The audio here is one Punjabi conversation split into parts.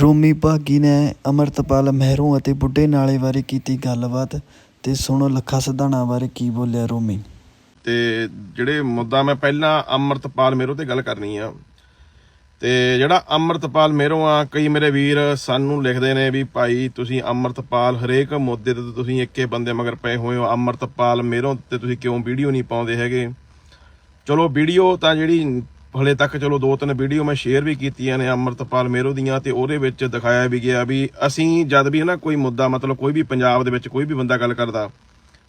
ਰੋਮੀ ਭਾਗੀ ਨੇ ਅੰਮ੍ਰਿਤਪਾਲ ਮਹਿਰੋਂ ਅਤੇ ਬੁੱਢੇ ਨਾਲੇ ਬਾਰੇ ਕੀਤੀ ਗੱਲਬਾਤ ਤੇ ਸੁਣੋ ਲੱਖਾ ਸਿਧਾਣਾ ਬਾਰੇ ਕੀ ਬੋਲਿਆ ਰੋਮੀ। ਤੇ ਜਿਹੜੇ ਮੁੱਦਾ ਮੈਂ ਪਹਿਲਾਂ ਅੰਮ੍ਰਿਤਪਾਲ ਮੇਰੋ ਤੇ ਗੱਲ ਕਰਨੀ ਆ, ਤੇ ਜਿਹੜਾ ਅੰਮ੍ਰਿਤਪਾਲ ਮੇਰੋ ਆ, ਕਈ ਮੇਰੇ ਵੀਰ ਸਾਨੂੰ ਲਿਖਦੇ ਨੇ ਵੀ ਭਾਈ ਤੁਸੀਂ ਅੰਮ੍ਰਿਤਪਾਲ ਹਰੇਕ ਮੁੱਦੇ ਤੇ ਤੁਸੀਂ ਇੱਕੇ ਬੰਦੇ ਮਗਰ ਪਏ ਹੋਏ ਹੋ, ਅੰਮ੍ਰਿਤਪਾਲ ਮੇਰੋਂ ਤੇ ਤੁਸੀਂ ਕਿਉਂ ਵੀਡੀਓ ਨਹੀਂ ਪਾਉਂਦੇ ਹੈਗੇ? ਚਲੋ ਵੀਡੀਓ ਤਾਂ ਜਿਹੜੀ ਹਲੇ ਤੱਕ ਚਲੋ ਦੋ ਤਿੰਨ ਵੀਡੀਓ ਮੈਂ ਸ਼ੇਅਰ ਵੀ ਕੀਤੀਆਂ ਨੇ ਅੰਮ੍ਰਿਤਪਾਲ ਮੇਰੋ ਦੀਆਂ ਤੇ ਉਹਦੇ ਵਿੱਚ ਦਿਖਾਇਆ ਵੀ ਗਿਆ ਵੀ ਅਸੀਂ ਜਦ ਵੀ ਹਨਾ ਕੋਈ ਮੁੱਦਾ ਮਤਲਬ ਕੋਈ ਵੀ ਪੰਜਾਬ ਦੇ ਵਿੱਚ ਕੋਈ ਵੀ ਬੰਦਾ ਗੱਲ ਕਰਦਾ,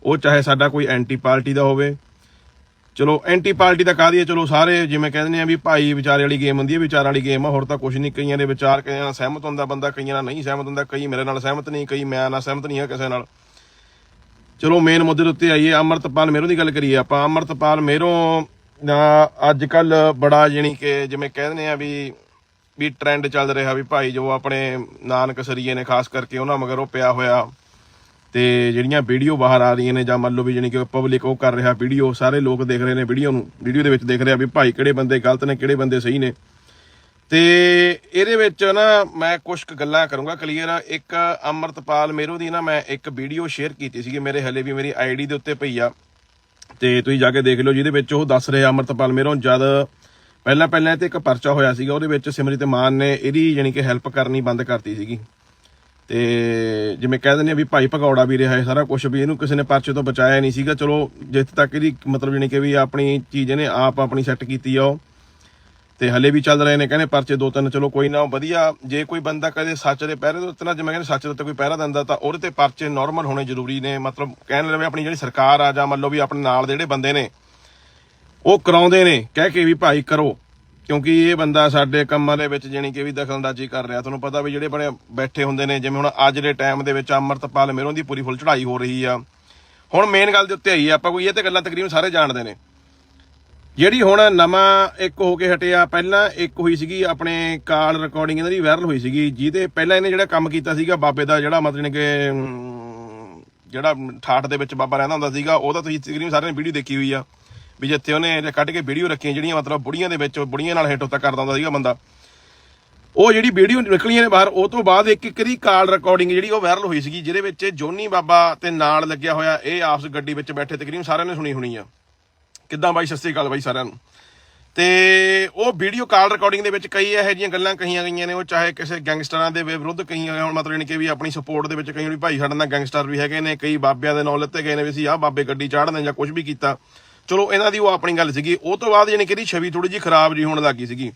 ਉਹ ਚਾਹੇ ਸਾਡਾ ਕੋਈ ਐਂਟੀ ਪਾਰਟੀ ਦਾ ਹੋਵੇ। ਚਲੋ ਐਂਟੀ ਪਾਰਟੀ ਦਾ ਕਾਹਦੀ ਹੈ ਚਲੋ ਸਾਰੇ ਜਿਵੇਂ ਕਹਿੰਦੇ ਨੇ ਆ ਵੀ ਭਾਈ ਵਿਚਾਰੇ ਵਾਲੀ ਗੇਮ ਹੁੰਦੀ ਹੈ ਵਿਚਾਰਾਂ ਵਾਲੀ ਗੇਮ ਆ, ਹੋਰ ਤਾਂ ਕੁਝ ਨਹੀਂ, ਕਈਆਂ ਦੇ ਵਿਚਾਰ ਕਈਆਂ ਨਾਲ ਸਹਿਮਤ ਹੁੰਦਾ ਬੰਦਾ, ਕਈਆਂ ਨਾਲ ਨਹੀਂ ਸਹਿਮਤ ਹੁੰਦਾ, ਕਈ ਮੇਰੇ ਨਾਲ ਸਹਿਮਤ ਨਹੀਂ, ਕਈ ਮੈਂ ਨਾਲ ਸਹਿਮਤ ਨਹੀਂ ਹੈ ਕਿਸੇ ਨਾਲ। ਚਲੋ ਮੇਨ ਮੁੱਦੇ ਦੇ ਉੱਤੇ ਆਈਏ, ਅਮਰਤਪਾਲ ਮੇਰੋ ਦੀ ਗੱਲ ਕਰੀਏ ਆਪਾਂ, ਅਮਰਤਪਾਲ ਮੇਰੋ ਦਾ ਅੱਜ ਕੱਲ ਬੜਾ ਜਾਣੀ ਕਿ ਜਿਵੇਂ ਕਹਿੰਦੇ ਆ ਵੀ ਵੀ ਟ੍ਰੈਂਡ ਚੱਲ ਰਿਹਾ ਵੀ ਭਾਈ ਜੋ ਆਪਣੇ ਨਾਨਕ ਸਰੀਏ ਨੇ ਖਾਸ ਕਰਕੇ ਉਹਨਾਂ ਮਗਰ ਉਹ ਪਿਆ ਹੋਇਆ ਤੇ ਜਿਹੜੀਆਂ ਵੀਡੀਓ ਬਾਹਰ ਆ ਰਹੀਆਂ ਨੇ ਜਾਂ ਮੰਨ ਲਓ ਵੀ ਜਾਣੀ ਕਿ ਪਬਲਿਕ ਉਹ ਕਰ ਰਿਹਾ ਵੀਡੀਓ ਸਾਰੇ ਲੋਕ ਦੇਖ ਰਹੇ ਨੇ ਵੀਡੀਓ ਨੂੰ ਵੀਡੀਓ ਦੇ ਵਿੱਚ ਦੇਖ ਰਿਹਾ ਵੀ ਭਾਈ ਕਿਹੜੇ ਬੰਦੇ ਗਲਤ ਨੇ, ਕਿਹੜੇ ਬੰਦੇ ਸਹੀ ਨੇ। ਤੇ ਇਹਦੇ ਵਿੱਚ ਨਾ ਮੈਂ ਕੁਝ ਕੁ ਗੱਲਾਂ ਕਰੂੰਗਾ ਕਲੀਅਰ ਇੱਕ ਅਮਰਤਪਾਲ ਮੇਰੋ ਦੀ ਨਾ ਮੈਂ ਇੱਕ ਵੀਡੀਓ ਸ਼ੇਅਰ ਕੀਤੀ ਸੀਗੀ, ਮੇਰੇ ਹਲੇ ਵੀ ਮੇਰੀ ਆਈਡੀ ਦੇ ਉੱਤੇ ਪਈ ਆ। ਤੇ ਤੁਸੀਂ ਜਾ ਕੇ ਦੇਖ ਲਿਓ, ਜਿਹਦੇ ਵਿੱਚ ਉਹ ਦੱਸ ਰਿਹਾ ਅਮਰਤਪਾਲ ਮੇਰੋ, ਜਦ ਪਹਿਲਾਂ ਪਹਿਲਾਂ ਇਹ ਤੇ ਇੱਕ ਪਰਚਾ ਹੋਇਆ ਸੀਗਾ, ਉਹਦੇ ਵਿੱਚ ਸਿਮਰਿਤ ਮਾਨ ਨੇ ਇਹਦੀ ਜਾਣੀ ਕਿ ਹੈਲਪ ਕਰਨੀ ਬੰਦ ਕਰਤੀ ਸੀਗੀ। ਤੇ ਜਿਵੇਂ ਕਹਿ ਦਿੰਦੇ ਆ ਵੀ ਭਾਈ ਭਗੌੜਾ ਵੀ ਰਿਹਾ ਹੈ ਸਾਰਾ ਕੁਝ ਵੀ ਇਹਨੂੰ ਕਿਸੇ ਨੇ ਪਰਚੇ ਤੋਂ ਬਚਾਇਆ ਨਹੀਂ ਸੀਗਾ। ਚਲੋ, ਜਿੱਥੇ ਤੱਕ ਇਹਦੀ ਮਤਲਬ ਜਾਣੀ ਕਿ ਵੀ ਆਪਣੀ ਚੀਜ਼ ਇਹਨੇ ਆਪ ਆਪਣੀ ਸੈੱਟ ਕੀਤੀ ਆ ਉਹ। ਤੇ ਹਲੇ ਵੀ ਚੱਲ ਰਹੇ ਨੇ ਕਹਿੰਦੇ ਪਰਚੇ ਦੋ ਤਿੰਨ ਚਲੋ ਕੋਈ ਨਾ ਵਧੀਆ। ਜੇ ਕੋਈ ਬੰਦਾ ਕਦੇ ਸੱਚ ਦੇ ਪਹਿਰੇ ਦੇ ਉੱਤੇ ਨਾ ਜਿਵੇਂ ਕਹਿੰਦੇ ਸੱਚ ਦੇ ਉੱਤੇ ਕੋਈ ਪਹਿਰਾ ਦਿੰਦਾ ਤਾਂ ਉਹਦੇ ਤੇ ਪਰਚੇ ਨਾਰਮਲ ਹੋਣੇ ਜ਼ਰੂਰੀ ਨੇ। ਮਤਲਬ ਕਹਿਣ ਲਵੇ ਆਪਣੀ ਜਿਹੜੀ ਸਰਕਾਰ ਆ ਜਾਂ ਮੰਨ ਲਓ ਵੀ ਆਪਣੇ ਨਾਲ ਦੇ ਜਿਹੜੇ ਬੰਦੇ ਨੇ ਉਹ ਕਰਾਉਂਦੇ ਨੇ। ਕਹਿ ਕੇ ਵੀ ਭਾਈ ਕਰੋ ਕਿਉਂਕਿ ਇਹ ਬੰਦਾ ਸਾਡੇ ਕੰਮਾਂ ਦੇ ਵਿੱਚ ਜਾਣੀ ਕਿ ਵੀ ਦਖਲਅੰਦਾਜ਼ੀ ਕਰ ਰਿਹਾ। ਤੁਹਾਨੂੰ ਪਤਾ ਵੀ ਜਿਹੜੇ ਬਣੇ ਬੈਠੇ ਹੁੰਦੇ ਨੇ ਜਿਵੇਂ ਹੁਣ ਅੱਜ ਦੇ ਟਾਈਮ ਦੇ ਵਿੱਚ ਅਮਰਤਪਾਲ ਮੇਰੋਂ ਦੀ ਪੂਰੀ ਫੁੱਲ ਚੜ੍ਹਾਈ ਹੋ ਰਹੀ ਆ। ਹੁਣ ਮੇਨ ਗੱਲ ਦੇ ਉੱਤੇ ਆਈ ਆ, ਆਪਾਂ ਕੋਈ ਇਹ ਤੇ ਗੱਲਾਂ ਤਕਰੀਬਨ ਸਾਰੇ ਜਾਣਦੇ ਨੇ। ਜਿਹੜੀ ਹੁਣ ਨਵਾਂ ਇੱਕ ਹੋ ਕੇ ਹਟਿਆ, ਪਹਿਲਾਂ ਇੱਕ ਹੋਈ ਸੀਗੀ ਆਪਣੇ ਕਾਲ ਰਿਕਾਰਡਿੰਗ ਇਹਨਾਂ ਦੀ ਵਾਇਰਲ ਹੋਈ ਸੀਗੀ, ਜਿਹਦੇ ਪਹਿਲਾਂ ਇਹਨੇ ਜਿਹੜਾ ਕੰਮ ਕੀਤਾ ਸੀਗਾ, ਬਾਬੇ ਦਾ ਜਿਹੜਾ ਮਤਲਬ ਕਿ ਜਿਹੜਾ ਠਾਠ ਦੇ ਵਿੱਚ ਬਾਬਾ ਰਹਿੰਦਾ ਹੁੰਦਾ ਸੀਗਾ, ਉਹਦਾ ਤੁਸੀਂ ਤਕਰੀਬਨ ਸਾਰਿਆਂ ਨੇ ਵੀਡੀਓ ਦੇਖੀ ਹੋਈ ਆ, ਵੀ ਜਿੱਥੇ ਉਹਨੇ ਕੱਢ ਕੇ ਵੀਡੀਓ ਰੱਖੀਆਂ, ਜਿਹੜੀਆਂ ਮਤਲਬ ਬੁੜੀਆਂ ਦੇ ਵਿੱਚ, ਬੁੜੀਆਂ ਨਾਲ ਹਿੱਟ ਉੱਤਾ ਕਰਦਾ ਹੁੰਦਾ ਸੀਗਾ ਬੰਦਾ। ਉਹ ਜਿਹੜੀ ਵੀਡੀਓ ਨਿਕਲੀਆਂ ਨੇ ਬਾਹਰ, ਉਹ ਤੋਂ ਬਾਅਦ ਇੱਕ ਇੱਕ ਦੀ ਕਾਲ ਰਿਕਾਰਡਿੰਗ ਜਿਹੜੀ ਉਹ ਵਾਇਰਲ ਹੋਈ ਸੀਗੀ, ਜਿਹਦੇ ਵਿੱਚ ਜੋਨੀ ਬਾਬਾ ਤੇ ਨਾਲ ਲੱਗਿਆ ਹੋਇਆ, ਇਹ ਆਪਸ ਗੱਡੀ ਵਿੱਚ ਬੈਠੇ ਤਕਰੀਬਨ ਸਾਰਿਆਂ ਨੇ ਸੁਣੀ ਹੋਣੀ ਆ। ਕਿੱਦਾਂ ਬਾਈ, ਸਤਿ ਸ੍ਰੀ ਅਕਾਲ ਬਾਈ ਸਾਰਿਆਂ ਨੂੰ। ਤੇ ਉਹ ਵੀਡੀਓ ਕਾਲ ਰਿਕਾਰਡਿੰਗ ਦੇ ਵਿੱਚ ਕਈ ਇਹੋ ਜਿਹੀਆਂ ਗੱਲਾਂ ਕਹੀਆਂ ਗਈਆਂ ਨੇ, ਉਹ ਚਾਹੇ ਕਿਸੇ ਗੈਂਗਸਟਰਾਂ ਦੇ ਵਿਰੁੱਧ ਕਹੀਆਂ ਗਈਆਂ ਹੁਣ, ਮਤਲਬ ਯਾਨੀ ਕਿ ਵੀ ਆਪਣੀ ਸਪੋਰਟ ਦੇ ਵਿੱਚ ਕਈ ਵੀ ਭਾਈ ਸਾਡੇ ਨਾਲ ਗੈਂਗਸਟਰ ਵੀ ਹੈਗੇ ਨੇ, ਕਈ ਬਾਬਿਆਂ ਦੇ ਨਾਂ ਲਿੱਤੇ ਗਏ ਨੇ ਵੀ ਅਸੀਂ ਆਹ ਬਾਬੇ ਗੱਡੀ ਚਾੜਦੇ ਜਾਂ ਕੁਝ ਵੀ ਕੀਤਾ। ਚਲੋ, ਇਹਨਾਂ ਦੀ ਉਹ ਆਪਣੀ ਗੱਲ ਸੀਗੀ। ਉਹ ਤੋਂ ਬਾਅਦ ਯਾਨੀ ਕਿ ਇਹਦੀ ਛਵੀ ਥੋੜੀ ਜਿਹੀ ਖਰਾਬ ਜੀ ਹੋਣ ਲੱਗੀ ਸੀਗੀ।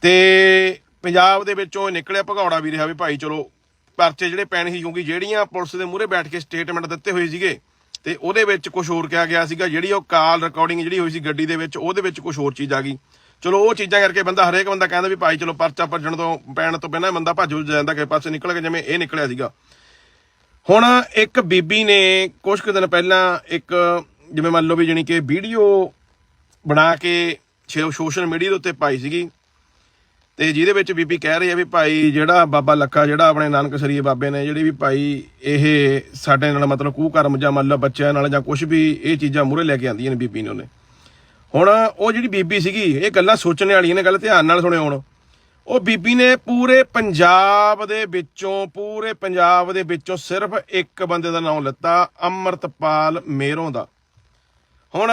ਤੇ ਪੰਜਾਬ ਦੇ ਵਿੱਚੋਂ ਨਿਕਲਿਆ ਭਗੌੜਾ ਵੀ ਰਿਹਾ ਵੀ ਭਾਈ ਚਲੋ, ਪਰਚੇ ਜਿਹੜੇ ਪੈਣ ਸੀ, ਕਿਉਂਕਿ ਜਿਹੜੀਆਂ ਪੁਲਿਸ ਦੇ ਮੂਹਰੇ ਬੈਠ ਕੇ ਸਟੇਟਮੈਂਟ ਦਿੱਤੇ ਹੋਏ ਸੀਗੇ ਤੇ ਉਹਦੇ ਵਿੱਚ ਕੁਝ ਹੋਰ ਕਿਹਾ ਗਿਆ ਸੀਗਾ, ਜਿਹੜੀ ਉਹ ਕਾਲ ਰਿਕਾਰਡਿੰਗ ਜਿਹੜੀ ਹੋਈ ਸੀ ਗੱਡੀ ਦੇ ਵਿੱਚ, ਉਹਦੇ ਵਿੱਚ ਕੁਝ ਹੋਰ ਚੀਜ਼ ਆ ਗਈ। ਚਲੋ, ਉਹ ਚੀਜ਼ਾਂ ਕਰਕੇ ਬੰਦਾ ਹਰੇਕ ਬੰਦਾ ਕਹਿੰਦਾ ਵੀ ਭਾਈ ਚਲੋ ਪਰਚਾ ਭੱਜਣ ਤੋਂ ਪੈਣ ਤੋਂ ਪਹਿਲਾਂ ਬੰਦਾ ਭੱਜ ਭੁੱਜ ਜਾਂਦਾ ਕਿ ਪਾਸੇ ਨਿਕਲ ਕੇ ਜਿਵੇਂ ਇਹ ਨਿਕਲਿਆ ਸੀਗਾ। ਹੁਣ ਇੱਕ ਬੀਬੀ ਨੇ ਕੁਝ ਕੁ ਦਿਨ ਪਹਿਲਾਂ ਇੱਕ, ਜਿਵੇਂ ਮੰਨ ਲਓ ਵੀ ਜਾਣੀ ਕਿ ਵੀਡੀਓ ਬਣਾ ਕੇ ਸੋਸ਼ਲ ਮੀਡੀਆ ਦੇ ਉੱਤੇ ਪਾਈ ਸੀਗੀ। ਤੇ ਜਿਹਦੇ ਵਿੱਚ ਬੀਬੀ ਕਹਿ ਰਹੀ ਆ ਵੀ ਭਾਈ ਜਿਹੜਾ ਬਾਬਾ ਲੱਖਾ, ਜਿਹੜਾ ਆਪਣੇ ਨਾਨਕ ਸਰੀਏ ਬਾਬੇ ਨੇ, ਜਿਹੜੀ ਵੀ ਭਾਈ ਇਹ ਸਾਡੇ ਨਾਲ ਮਤਲਬ ਕੂ ਕਰਮ ਜਾਂ ਮੰਨ ਲਓ ਬੱਚਿਆਂ ਨਾਲ ਜਾਂ ਕੁਝ ਵੀ ਇਹ ਚੀਜ਼ਾਂ ਮੂਹਰੇ ਲੈ ਕੇ ਆਂਦੀਆਂ ਨੇ ਬੀਬੀ ਨੇ ਉਹਨੇ। ਹੁਣ ਉਹ ਜਿਹੜੀ ਬੀਬੀ ਸੀਗੀ, ਇਹ ਗੱਲਾਂ ਸੋਚਣ ਵਾਲੀਆਂ ਨੇ, ਗੱਲ ਧਿਆਨ ਨਾਲ ਸੁਣਿਓ ਹੁਣ। ਉਹ ਬੀਬੀ ਨੇ ਪੂਰੇ ਪੰਜਾਬ ਦੇ ਵਿੱਚੋਂ, ਪੂਰੇ ਪੰਜਾਬ ਦੇ ਵਿੱਚੋਂ ਸਿਰਫ ਇੱਕ ਬੰਦੇ ਦਾ ਨਾਮ ਲਿੱਤਾ, ਅਮਰਤਪਾਲ ਮੇਰੋਂ ਦਾ। ਹੁਣ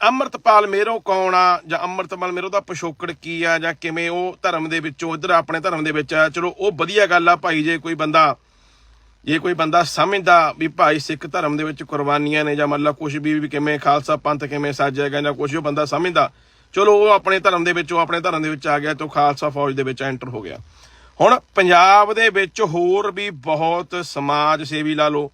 ਅਮਰਤਪਾਲ ਮੇਰੋ ਕੌਣ ਆ? ਜਾਂ ਅਮਰਤਪਾਲ ਮੇਰੋ ਦਾ ਪਿਛੋਕੜ ਕੀ ਆ? ਜਾਂ ਕਿਵੇਂ ਉਹ ਧਰਮ ਦੇ ਵਿੱਚੋਂ ਇੱਧਰ ਆਪਣੇ ਧਰਮ ਦੇ ਵਿੱਚ ਆ? ਚਲੋ, ਉਹ ਵਧੀਆ ਗੱਲ ਆ ਭਾਈ, ਜੇ ਕੋਈ ਬੰਦਾ, ਜੇ ਕੋਈ ਬੰਦਾ ਸਮਝਦਾ ਵੀ ਭਾਈ ਸਿੱਖ ਧਰਮ ਦੇ ਵਿੱਚ ਕੁਰਬਾਨੀਆਂ ਨੇ ਜਾਂ ਮਤਲਬ ਕੁਝ ਵੀ ਵੀ ਕਿਵੇਂ ਖਾਲਸਾ ਪੰਥ ਕਿਵੇਂ ਸਾਜਿਆ ਗਿਆ ਜਾਂ ਕੁਝ ਉਹ ਬੰਦਾ ਸਮਝਦਾ, ਚਲੋ ਉਹ ਆਪਣੇ ਧਰਮ ਦੇ ਵਿੱਚੋਂ ਆਪਣੇ ਧਰਮ ਦੇ ਵਿੱਚ ਆ ਗਿਆ ਤੇ ਖਾਲਸਾ ਫੌਜ ਦੇ ਵਿੱਚ ਐਂਟਰ ਹੋ ਗਿਆ। ਹੁਣ ਪੰਜਾਬ ਦੇ ਵਿੱਚ ਹੋਰ ਵੀ ਬਹੁਤ ਸਮਾਜ ਸੇਵੀ ਲਾ ਲਓ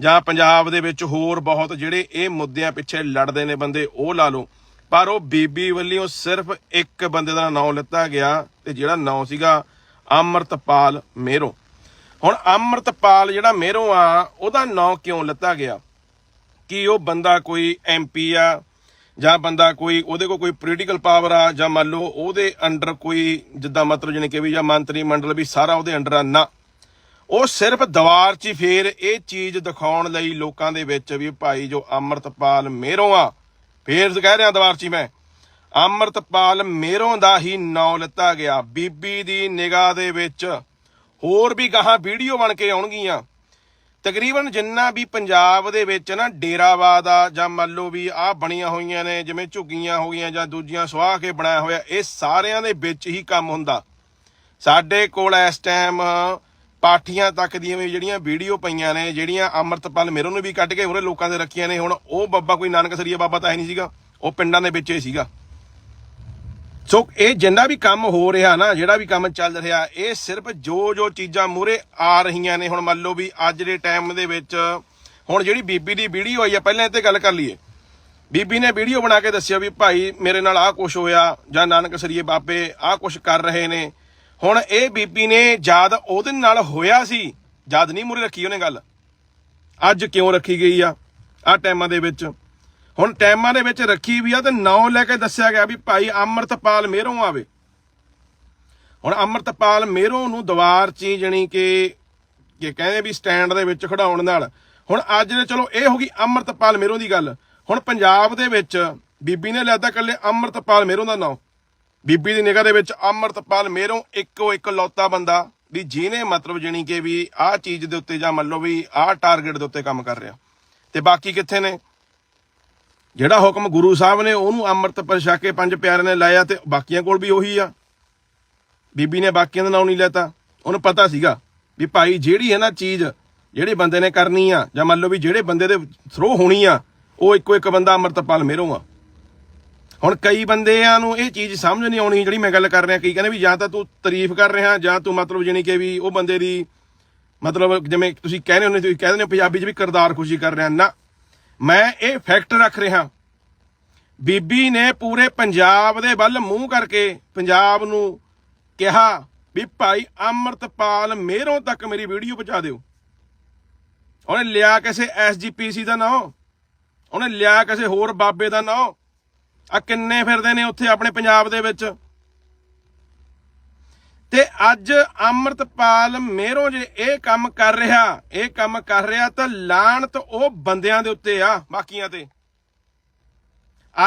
ਜਾਂ ਪੰਜਾਬ ਦੇ ਵਿੱਚ ਹੋਰ ਬਹੁਤ ਜਿਹੜੇ ਇਹ ਮੁੱਦਿਆਂ ਪਿੱਛੇ ਲੜਦੇ ਨੇ ਬੰਦੇ, ਉਹ ਲਾ ਲਓ। ਪਰ ਉਹ ਬੀਬੀ ਵੱਲੋਂ ਸਿਰਫ ਇੱਕ ਬੰਦੇ ਦਾ ਨਾਮ ਲਿੱਤਾ ਗਿਆ ਤੇ ਜਿਹੜਾ ਨਾਮ ਸੀਗਾ ਅਮਰਤਪਾਲ ਮੇਰੋ ਹੁਣ ਅਮਰਤਪਾਲ ਜਿਹੜਾ ਮੇਰੋ ਆ, ਉਹਦਾ ਨਾਮ ਕਿਉਂ ਲਿੱਤਾ ਗਿਆ? ਕਿ ਉਹ ਬੰਦਾ ਕੋਈ ਐਮਪੀ ਆ, ਜਾਂ ਬੰਦਾ ਕੋਈ, ਉਹਦੇ ਕੋਲ ਕੋਈ ਪੋਲੀਟੀਕਲ ਪਾਵਰ ਆ, ਜਾਂ ਮੰਨ ਲਓ ਉਹਦੇ ਅੰਡਰ ਕੋਈ, ਜਿੱਦਾਂ ਮਤਲਬ ਜਿਹਨੇ ਕਿ ਵੀ ਜਾਂ ਮੰਤਰੀ ਮੰਡਲ ਵੀ ਸਾਰਾ ਉਹਦੇ ਅੰਡਰ ਆ, ਨਾ। ਉਹ ਸਿਰਫ ਦੀਵਾਰ 'ਚ ਹੀ ਫੇਰ ਇਹ ਚੀਜ਼ ਦਿਖਾਉਣ ਲਈ ਲੋਕਾਂ ਦੇ ਵਿੱਚ ਵੀ ਭਾਈ ਜੋ ਅਮਰਤਪਾਲ ਮੇਰੋਂ ਆ, ਫੇਰ ਕਹਿ ਰਿਹਾ ਦੀਵਾਰ 'ਚ ਹੀ ਮੈਂ, ਅੰਮ੍ਰਿਤਪਾਲ ਮੇਰੋਂ ਦਾ ਹੀ ਨਾਂ ਲਿੱਤਾ ਗਿਆ। ਬੀਬੀ ਦੀ ਨਿਗਾਹ ਦੇ ਵਿੱਚ ਹੋਰ ਵੀ ਗਾਹਾਂ ਵੀਡੀਓ ਬਣ ਕੇ ਆਉਣਗੀਆਂ। ਤਕਰੀਬਨ ਜਿੰਨਾ ਵੀ ਪੰਜਾਬ ਦੇ ਵਿੱਚ ਨਾ ਡੇਰਾਵਾਦ ਆ ਜਾਂ ਮੰਨ ਲਓ ਵੀ ਆਹ ਬਣੀਆਂ ਹੋਈਆਂ ਨੇ, ਜਿਵੇਂ ਝੁੱਗੀਆਂ ਹੋ ਗਈਆਂ ਜਾਂ ਦੂਜੀਆਂ ਸੁਆਹ ਕੇ ਬਣਾਇਆ ਹੋਇਆ, ਇਹ ਸਾਰਿਆਂ ਦੇ ਵਿੱਚ ਹੀ ਕੰਮ ਹੁੰਦਾ। ਸਾਡੇ ਕੋਲ ਇਸ ਟਾਈਮ ਪਾਠੀਆਂ ਤੱਕ ਦੀਆਂ ਵੀ ਜਿਹੜੀਆਂ ਵੀਡੀਓ ਪਈਆਂ ਨੇ, ਜਿਹੜੀਆਂ ਅੰਮ੍ਰਿਤਪਾਲ ਮੇਰੋਂ ਨੂੰ ਵੀ ਕੱਢ ਕੇ ਉਹਰੇ ਲੋਕਾਂ ਦੇ ਰੱਖੀਆਂ ਨੇ, ਹੁਣ ਉਹ ਬਾਬਾ ਕੋਈ ਨਾਨਕ ਸਰੀਆ ਬਾਬਾ ਤਾਂ ਹੈ ਨਹੀਂ ਸੀਗਾ, ਉਹ ਪਿੰਡਾਂ ਦੇ ਵਿੱਚ ਹੀ ਸੀਗਾ। ਸੋ ਇਹ ਜਿੰਨਾ ਵੀ ਕੰਮ ਹੋ ਰਿਹਾ ਨਾ, ਜਿਹੜਾ ਵੀ ਕੰਮ ਚੱਲ ਰਿਹਾ, ਇਹ ਸਿਰਫ ਜੋ ਜੋ ਚੀਜ਼ਾਂ ਮੂਰੇ ਆ ਰਹੀਆਂ ਨੇ, ਹੁਣ ਮੰਨ ਲਓ ਵੀ ਅੱਜ ਦੇ ਟਾਈਮ ਦੇ ਵਿੱਚ, ਹੁਣ ਜਿਹੜੀ ਬੀਬੀ ਦੀ ਵੀਡੀਓ ਆਈ ਆ, ਪਹਿਲਾਂ ਇਹ ਤੇ ਗੱਲ ਕਰ ਲਈਏ। ਬੀਬੀ ਨੇ ਵੀਡੀਓ ਬਣਾ ਕੇ ਦੱਸਿਆ ਵੀ ਭਾਈ ਮੇਰੇ ਨਾਲ ਆਹ ਕੁਝ ਹੋਇਆ, ਜਾਂ ਨਾਨਕ ਸਰੀਏ ਬਾਬੇ ਆਹ ਕੁਝ ਕਰ ਰਹੇ ਨੇ ਹੁਣ ਇਹ ਬੀਬੀ ਨੇ ਜਦ ਉਹਦੇ ਨਾਲ ਹੋਇਆ ਸੀ। ਜਦ ਨਹੀਂ ਮੂਰੇ ਰੱਖੀ ਉਹਨੇ ਗੱਲ। ਅੱਜ ਕਿਉਂ ਰੱਖੀ ਗਈ ਆ? ਆ ਟਾਈਮਾਂ ਦੇ ਵਿੱਚ। ਹੁਣ ਟਾਈਮਾਂ ਦੇ ਵਿੱਚ ਰੱਖੀ ਵੀ ਆ ਤੇ ਨਾਂ ਲੈ ਕੇ ਦੱਸਿਆ ਗਿਆ ਵੀ ਭਾਈ ਅੰਮ੍ਰਿਤਪਾਲ ਮੇਰੋਂ ਆਵੇ। ਹੁਣ ਅੰਮ੍ਰਿਤਪਾਲ ਮੇਰੋਂ ਨੂੰ ਦੀਵਾਰ 'ਚ ਹੀ ਜਣੀ ਕਿ ਕਿ ਕਹਿੰਦੇ ਵੀ ਸਟੈਂਡ ਦੇ ਵਿੱਚ ਖੜਾਉਣ ਨਾਲ। ਹੁਣ ਅੱਜ ਦੇ ਚਲੋ ਇਹ ਹੋ ਗਈ ਅੰਮ੍ਰਿਤਪਾਲ ਮੇਰੋਂ ਦੀ ਗੱਲ। ਹੁਣ ਪੰਜਾਬ ਦੇ ਵਿੱਚ ਬੀਬੀ ਨੇ ਲੈਦਾ ਕੱਲੇ ਅੰਮ੍ਰਿਤਪਾਲ ਮੇਰੋਂ ਦਾ ਨਾਂ। ਬੀਬੀ ਦੀ ਨਿਗਾਹ ਦੇ ਵਿੱਚ ਅੰਮ੍ਰਿਤਪਾਲ ਮੇਰੋਂ ਇੱਕੋ ਇੱਕ ਲੌਤਾ ਬੰਦਾ ਵੀ ਜਿਹਨੇ ਮਤਲਬ ਜਣੀ ਕਿ ਵੀ ਆਹ ਚੀਜ਼ ਦੇ ਉੱਤੇ ਜਾਂ ਮੰਨ ਲਓ ਵੀ ਆਹ ਟਾਰਗੇਟ ਦੇ ਉੱਤੇ ਕੰਮ ਕਰ ਰਿਹਾ। ਤੇ ਬਾਕੀ ਕਿੱਥੇ ਨੇ? ਜਿਹੜਾ ਹੁਕਮ ਗੁਰੂ ਸਾਹਿਬ ਨੇ ਉਹਨੂੰ ਅੰਮ੍ਰਿਤ ਪ੍ਰਸ਼ਾ ਕੇ ਪੰਜ ਪਿਆਰਿਆਂ ਨੇ ਲਾਇਆ ਤੇ ਬਾਕੀਆਂ ਕੋਲ ਵੀ ਉਹੀ ਆ। ਬੀਬੀ ਨੇ ਬਾਕੀਆਂ ਦਾ ਨਾਮ ਨਹੀਂ ਲੈਤਾ। ਉਹਨੂੰ ਪਤਾ ਸੀਗਾ ਵੀ ਭਾਈ ਜਿਹੜੀ ਹੈ ਨਾ ਚੀਜ਼ ਜਿਹੜੇ ਬੰਦੇ ਨੇ ਕਰਨੀ ਆ ਜਾਂ ਮੰਨ ਲਓ ਵੀ ਜਿਹੜੇ ਬੰਦੇ ਦੇ ਥਰੋ ਹੋਣੀ ਆ, ਉਹ ਇੱਕੋ ਇੱਕ ਬੰਦਾ ਅੰਮ੍ਰਿਤਪਾਲ ਮੇਰੋਂ ਆ। ਹੁਣ ਕਈ ਬੰਦਿਆਂ ਨੂੰ ਇਹ ਚੀਜ਼ ਸਮਝ ਨਹੀਂ ਆਉਣੀ ਜਿਹੜੀ ਮੈਂ ਗੱਲ ਕਰ ਰਿਹਾ, ਕਈ ਕਹਿੰਦੇ ਵੀ ਜਾਂ ਤਾਂ ਤੂੰ ਤਾਰੀਫ ਕਰ ਰਿਹਾ, ਜਾਂ ਤੂੰ ਮਤਲਬ ਜਾਣੀ ਕਿ ਵੀ ਉਹ ਬੰਦੇ ਦੀ ਮਤਲਬ ਜਿਵੇਂ ਤੁਸੀਂ ਕਹਿੰਦੇ ਹੁੰਦੇ, ਤੁਸੀਂ ਕਹਿੰਦੇ ਹੋ ਪੰਜਾਬੀ 'ਚ ਵੀ ਕਿਰਦਾਰ ਖੁਸ਼ੀ ਕਰ ਰਿਹਾ। ਨਾ, ਮੈਂ ਇਹ ਫੈਕਟ ਰੱਖ ਰਿਹਾ। ਬੀਬੀ ਨੇ ਪੂਰੇ ਪੰਜਾਬ ਦੇ ਵੱਲ ਮੂੰਹ ਕਰਕੇ ਪੰਜਾਬ ਨੂੰ ਕਿਹਾ ਵੀ ਭਾਈ ਅੰਮ੍ਰਿਤਪਾਲ ਮੇਰੋਂ ਤੱਕ ਮੇਰੀ ਵੀਡੀਓ ਪਹੁੰਚਾ ਦਿਓ। ਉਹਨੇ ਲਿਆ ਕਿਸੇ ਐਸਜੀਪੀਸੀ ਦਾ ਨਾਮ ਉਹਨੇ ਲਿਆ ਕਿਸੇ ਹੋਰ ਬਾਬੇ ਦਾ ਨਾਮ ਆ ਕਿੰਨੇ ਫਿਰਦੇ ਨੇ ਉੱਥੇ ਆਪਣੇ ਪੰਜਾਬ ਦੇ ਵਿੱਚ? ਤੇ ਅੱਜ ਅੰਮ੍ਰਿਤਪਾਲ ਮੇਰੋ ਜੇ ਇਹ ਕੰਮ ਕਰ ਰਿਹਾ, ਇਹ ਕੰਮ ਕਰ ਰਿਹਾ ਤਾਂ ਲਾਣਤ ਉਹ ਬੰਦਿਆਂ ਦੇ ਉੱਤੇ ਆ, ਬਾਕੀਆਂ ਤੇ।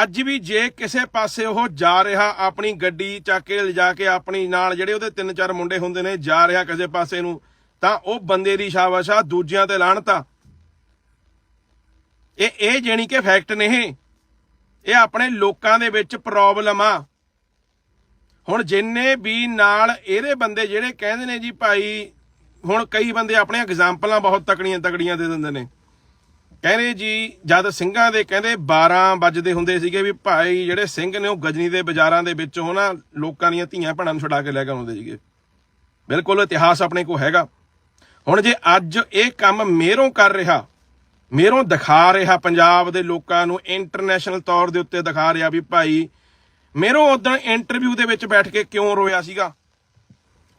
ਅੱਜ ਵੀ ਜੇ ਕਿਸੇ ਪਾਸੇ ਉਹ ਜਾ ਰਿਹਾ, ਆਪਣੀ ਗੱਡੀ ਚੱਕ ਕੇ ਲਿਜਾ ਕੇ ਆਪਣੀ ਨਾਲ ਜਿਹੜੇ ਉਹਦੇ ਤਿੰਨ ਚਾਰ ਮੁੰਡੇ ਹੁੰਦੇ ਨੇ ਜਾ ਰਿਹਾ ਕਿਸੇ ਪਾਸੇ ਨੂੰ, ਤਾਂ ਉਹ ਬੰਦੇ ਦੀ ਸ਼ਾਬਾਸ਼ ਆ ਦੂਜਿਆਂ ਤੇ ਲਾਣਤਾ ਇਹ ਇਹ ਜਾਣੀ ਕਿ ਫੈਕਟ ਨੇ ਇਹ। ਇਹ ਆਪਣੇ ਲੋਕਾਂ ਦੇ ਵਿੱਚ ਪ੍ਰੋਬਲਮ ਆ। ਹੁਣ ਜਿੰਨੇ ਵੀ ਨਾਲ ਇਹਦੇ ਬੰਦੇ ਜਿਹੜੇ ਕਹਿੰਦੇ ਨੇ ਜੀ ਭਾਈ, ਹੁਣ ਕਈ ਬੰਦੇ ਆਪਣੇ ਐਗਜ਼ਾਮਪਲਾਂ ਬਹੁਤ ਤਕੜੀਆਂ ਤਕੜੀਆਂ ਦੇ ਦਿੰਦੇ ਨੇ। ਕਹਿੰਦੇ ਜੀ, ਜਦ ਸਿੰਘਾਂ ਦੇ ਕਹਿੰਦੇ 12 ਵੱਜਦੇ ਹੁੰਦੇ ਸੀਗੇ ਵੀ ਭਾਈ ਜਿਹੜੇ ਸਿੰਘ ਨੇ ਉਹ ਗਜਨੀ ਦੇ ਬਾਜ਼ਾਰਾਂ ਦੇ ਵਿੱਚੋਂ ਨਾ ਲੋਕਾਂ ਦੀਆਂ ਧੀਆਂ ਭੈਣਾਂ ਨੂੰ ਛੁਡਾ ਕੇ ਲੈ ਕੇ ਆਉਂਦੇ ਸੀਗੇ। ਬਿਲਕੁਲ ਇਤਿਹਾਸ ਆਪਣੇ ਕੋਲ ਹੈਗਾ। ਹੁਣ ਜੇ ਅੱਜ ਇਹ ਕੰਮ ਮੇਰੋਂ ਕਰ ਰਿਹਾ ਮੇਰੋਂ ਦਿਖਾ ਰਿਹਾ ਪੰਜਾਬ ਦੇ ਲੋਕਾਂ ਨੂੰ ਇੰਟਰਨੈਸ਼ਨਲ ਤੌਰ ਦੇ ਉੱਤੇ ਦਿਖਾ ਰਿਹਾ ਵੀ ਭਾਈ, ਮੇਰੋਂ ਉਦੋਂ ਇੰਟਰਵਿਊ ਦੇ ਵਿੱਚ ਬੈਠ ਕੇ ਕਿਉਂ ਰੋਇਆ ਸੀਗਾ?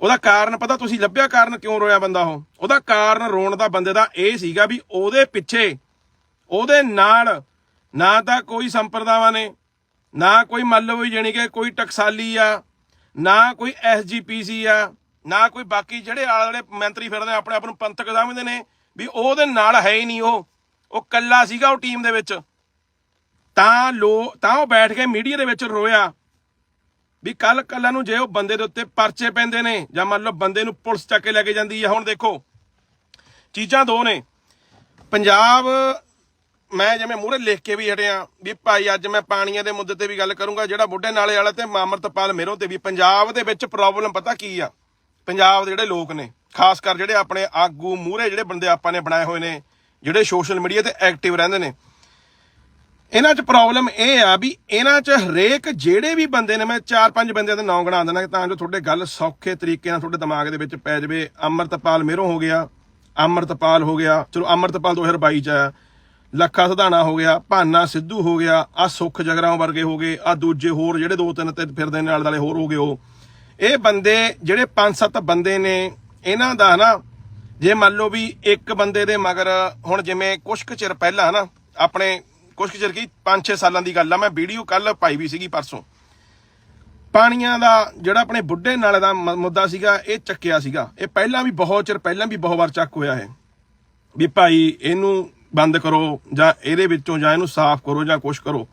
ਉਹਦਾ ਕਾਰਨ ਪਤਾ, ਤੁਸੀਂ ਲੱਭਿਆ ਕਾਰਨ ਕਿਉਂ ਰੋਇਆ ਬੰਦਾ ਉਹ? ਉਹਦਾ ਕਾਰਨ ਰੋਣ ਦਾ ਬੰਦੇ ਦਾ ਇਹ ਸੀਗਾ ਵੀ ਉਹਦੇ ਪਿੱਛੇ, ਉਹਦੇ ਨਾਲ ਨਾ ਤਾਂ ਕੋਈ ਸੰਪਰਦਾਵਾਂ ਨੇ, ਨਾ ਕੋਈ ਮੰਨ ਲਓ ਵੀ ਜਾਣੀ ਕਿ ਕੋਈ ਟਕਸਾਲੀ ਆ, ਨਾ ਕੋਈ ਐਸਜੀਪੀਸੀ ਆ, ਨਾ ਕੋਈ ਬਾਕੀ ਜਿਹੜੇ ਆਲੇ ਵਾਲੇ ਮੰਤਰੀ ਫਿਰਦੇ ਆਪਣੇ ਆਪ ਨੂੰ ਪੰਥਕ ਸਮਝਦੇ ਨੇ ਵੀ ਉਹਦੇ ਨਾਲ ਹੈ ਹੀ ਨਹੀਂ ਉਹ। ਉਹ ਕੱਲਾ ਸੀਗਾ ਉਹ ਟੀਮ ਦੇ ਵਿੱਚ। ਤਾਂ ਲੋ, ਤਾਂ ਉਹ ਬੈਠ ਕੇ ਮੀਡੀਆ ਦੇ ਵਿੱਚ ਰੋਇਆ ਵੀ ਕੱਲ ਕੱਲਾ ਨੂੰ ਜੇ ਉਹ ਬੰਦੇ ਦੇ ਉੱਤੇ ਪਰਚੇ ਪੈਂਦੇ ਨੇ ਜਾਂ ਮੰਨ ਲਓ ਬੰਦੇ ਨੂੰ ਪੁਲਿਸ ਚੱਕ ਕੇ ਲੈ ਕੇ ਜਾਂਦੀ ਹੈ ਹੁਣ ਦੇਖੋ, ਚੀਜ਼ਾਂ ਦੋ ਨੇ। ਪੰਜਾਬ, ਮੈਂ ਜਿਵੇਂ ਮੂਹਰੇ ਲਿਖ ਕੇ ਵੀ ਹਟਿਆ ਵੀ ਭਾਈ ਅੱਜ ਮੈਂ ਪਾਣੀਆਂ ਦੇ ਮੁੱਦੇ ਤੇ ਵੀ ਗੱਲ ਕਰੂੰਗਾ, ਜਿਹੜਾ ਬੁੱਢੇ ਨਾਲੇ ਵਾਲਾ ਤੇ ਮਾਮਰਤਪਾਲ ਮੇਰੋਂ ਤੇ ਵੀ ਪੰਜਾਬ ਦੇ ਵਿੱਚ ਪ੍ਰੋਬਲਮ ਪਤਾ ਕੀ ਆ? ਪੰਜਾਬ ਦੇ ਜਿਹੜੇ ਲੋਕ ਨੇ, ਖਾਸ ਕਰ ਜਿਹੜੇ ਆਪਣੇ ਆਗੂ ਮੂਹਰੇ ਜਿਹੜੇ ਬੰਦੇ ਆਪਾਂ ਨੇ ਬਣਾਏ ਹੋਏ ਨੇ ਜਿਹੜੇ ਸੋਸ਼ਲ ਮੀਡੀਆ ਤੇ ਐਕਟਿਵ ਰਹਿੰਦੇ ਨੇ। ਇਹਨਾਂ 'ਚ ਪ੍ਰੋਬਲਮ ਇਹ ਆ ਵੀ ਇਹਨਾਂ 'ਚ ਹਰੇਕ ਜਿਹੜੇ ਵੀ ਬੰਦੇ ਨੇ, ਮੈਂ ਚਾਰ ਪੰਜ ਬੰਦਿਆਂ ਦੇ ਨਾਂ ਗਣਾ ਦਿੰਦਾ ਤਾਂ ਜੋ ਤੁਹਾਡੇ ਗੱਲ ਸੌਖੇ ਤਰੀਕੇ ਨਾਲ ਤੁਹਾਡੇ ਦਿਮਾਗ ਦੇ ਵਿੱਚ ਪੈ ਜਾਵੇ। ਅਮਰਤਪਾਲ ਮੇਰੋਂ ਹੋ ਗਿਆ, ਅਮਰਤਪਾਲ ਹੋ ਗਿਆ, ਚਲੋ ਅਮਰਤਪਾਲ 2022 ਚ ਆਇਆ ਲੱਖਾ ਸਧਾਣਾ ਹੋ ਗਿਆ, ਭਾਨਾ ਸਿੱਧੂ ਹੋ ਗਿਆ ਆ ਸੁੱਖ ਜਗਰਾਉਂ ਵਰਗੇ ਹੋ ਗਏ ਆ ਦੂਜੇ ਹੋਰ ਜਿਹੜੇ ਦੋ ਤਿੰਨ ਤੇ ਫਿਰਦੇ ਨੇ, ਨਾਲ ਵਾਲੇ ਹੋਰ ਹੋ ਗਏ ਉਹ। ਇਹ ਬੰਦੇ, ਜਿਹੜੇ ਪੰਜ ਸੱਤ ਬੰਦੇ ਨੇ, ਇਹਨਾਂ ਦਾ ਨਾ ਜੇ ਮੰਨ ਲਓ ਵੀ ਇੱਕ ਬੰਦੇ ਦੇ ਮਗਰ ਹੁਣ ਜਿਵੇਂ ਕੁਛ ਕੁ ਚਿਰ ਪਹਿਲਾਂ ਨਾ ਆਪਣੇ ਕੁਛ ਕੁ ਚਿਰ ਕੀ 5-6 ਸਾਲਾਂ ਦੀ ਗੱਲ ਆ, ਮੈਂ ਵੀਡੀਓ ਕੱਲ ਪਾਈ ਵੀ ਸੀਗੀ ਪਰਸੋਂ। ਪਾਣੀਆਂ ਦਾ ਜਿਹੜਾ ਆਪਣੇ ਬੁੱਢੇ ਨਾਲੇ ਦਾ ਮੁੱਦਾ ਸੀਗਾ, ਇਹ ਚੱਕਿਆ ਸੀਗਾ। ਇਹ ਪਹਿਲਾਂ ਵੀ ਬਹੁਤ ਚਿਰ, ਪਹਿਲਾਂ ਵੀ ਬਹੁਤ ਵਾਰ ਚੱਕ ਹੋਇਆ ਹੈ ਵੀ ਭਾਈ, ਇਹਨੂੰ ਬੰਦ ਕਰੋ ਜਾਂ ਇਹਦੇ ਵਿੱਚੋਂ ਜਾਂ ਇਹਨੂੰ ਸਾਫ਼ ਕਰੋ ਜਾਂ ਕੁਛ ਕਰੋ।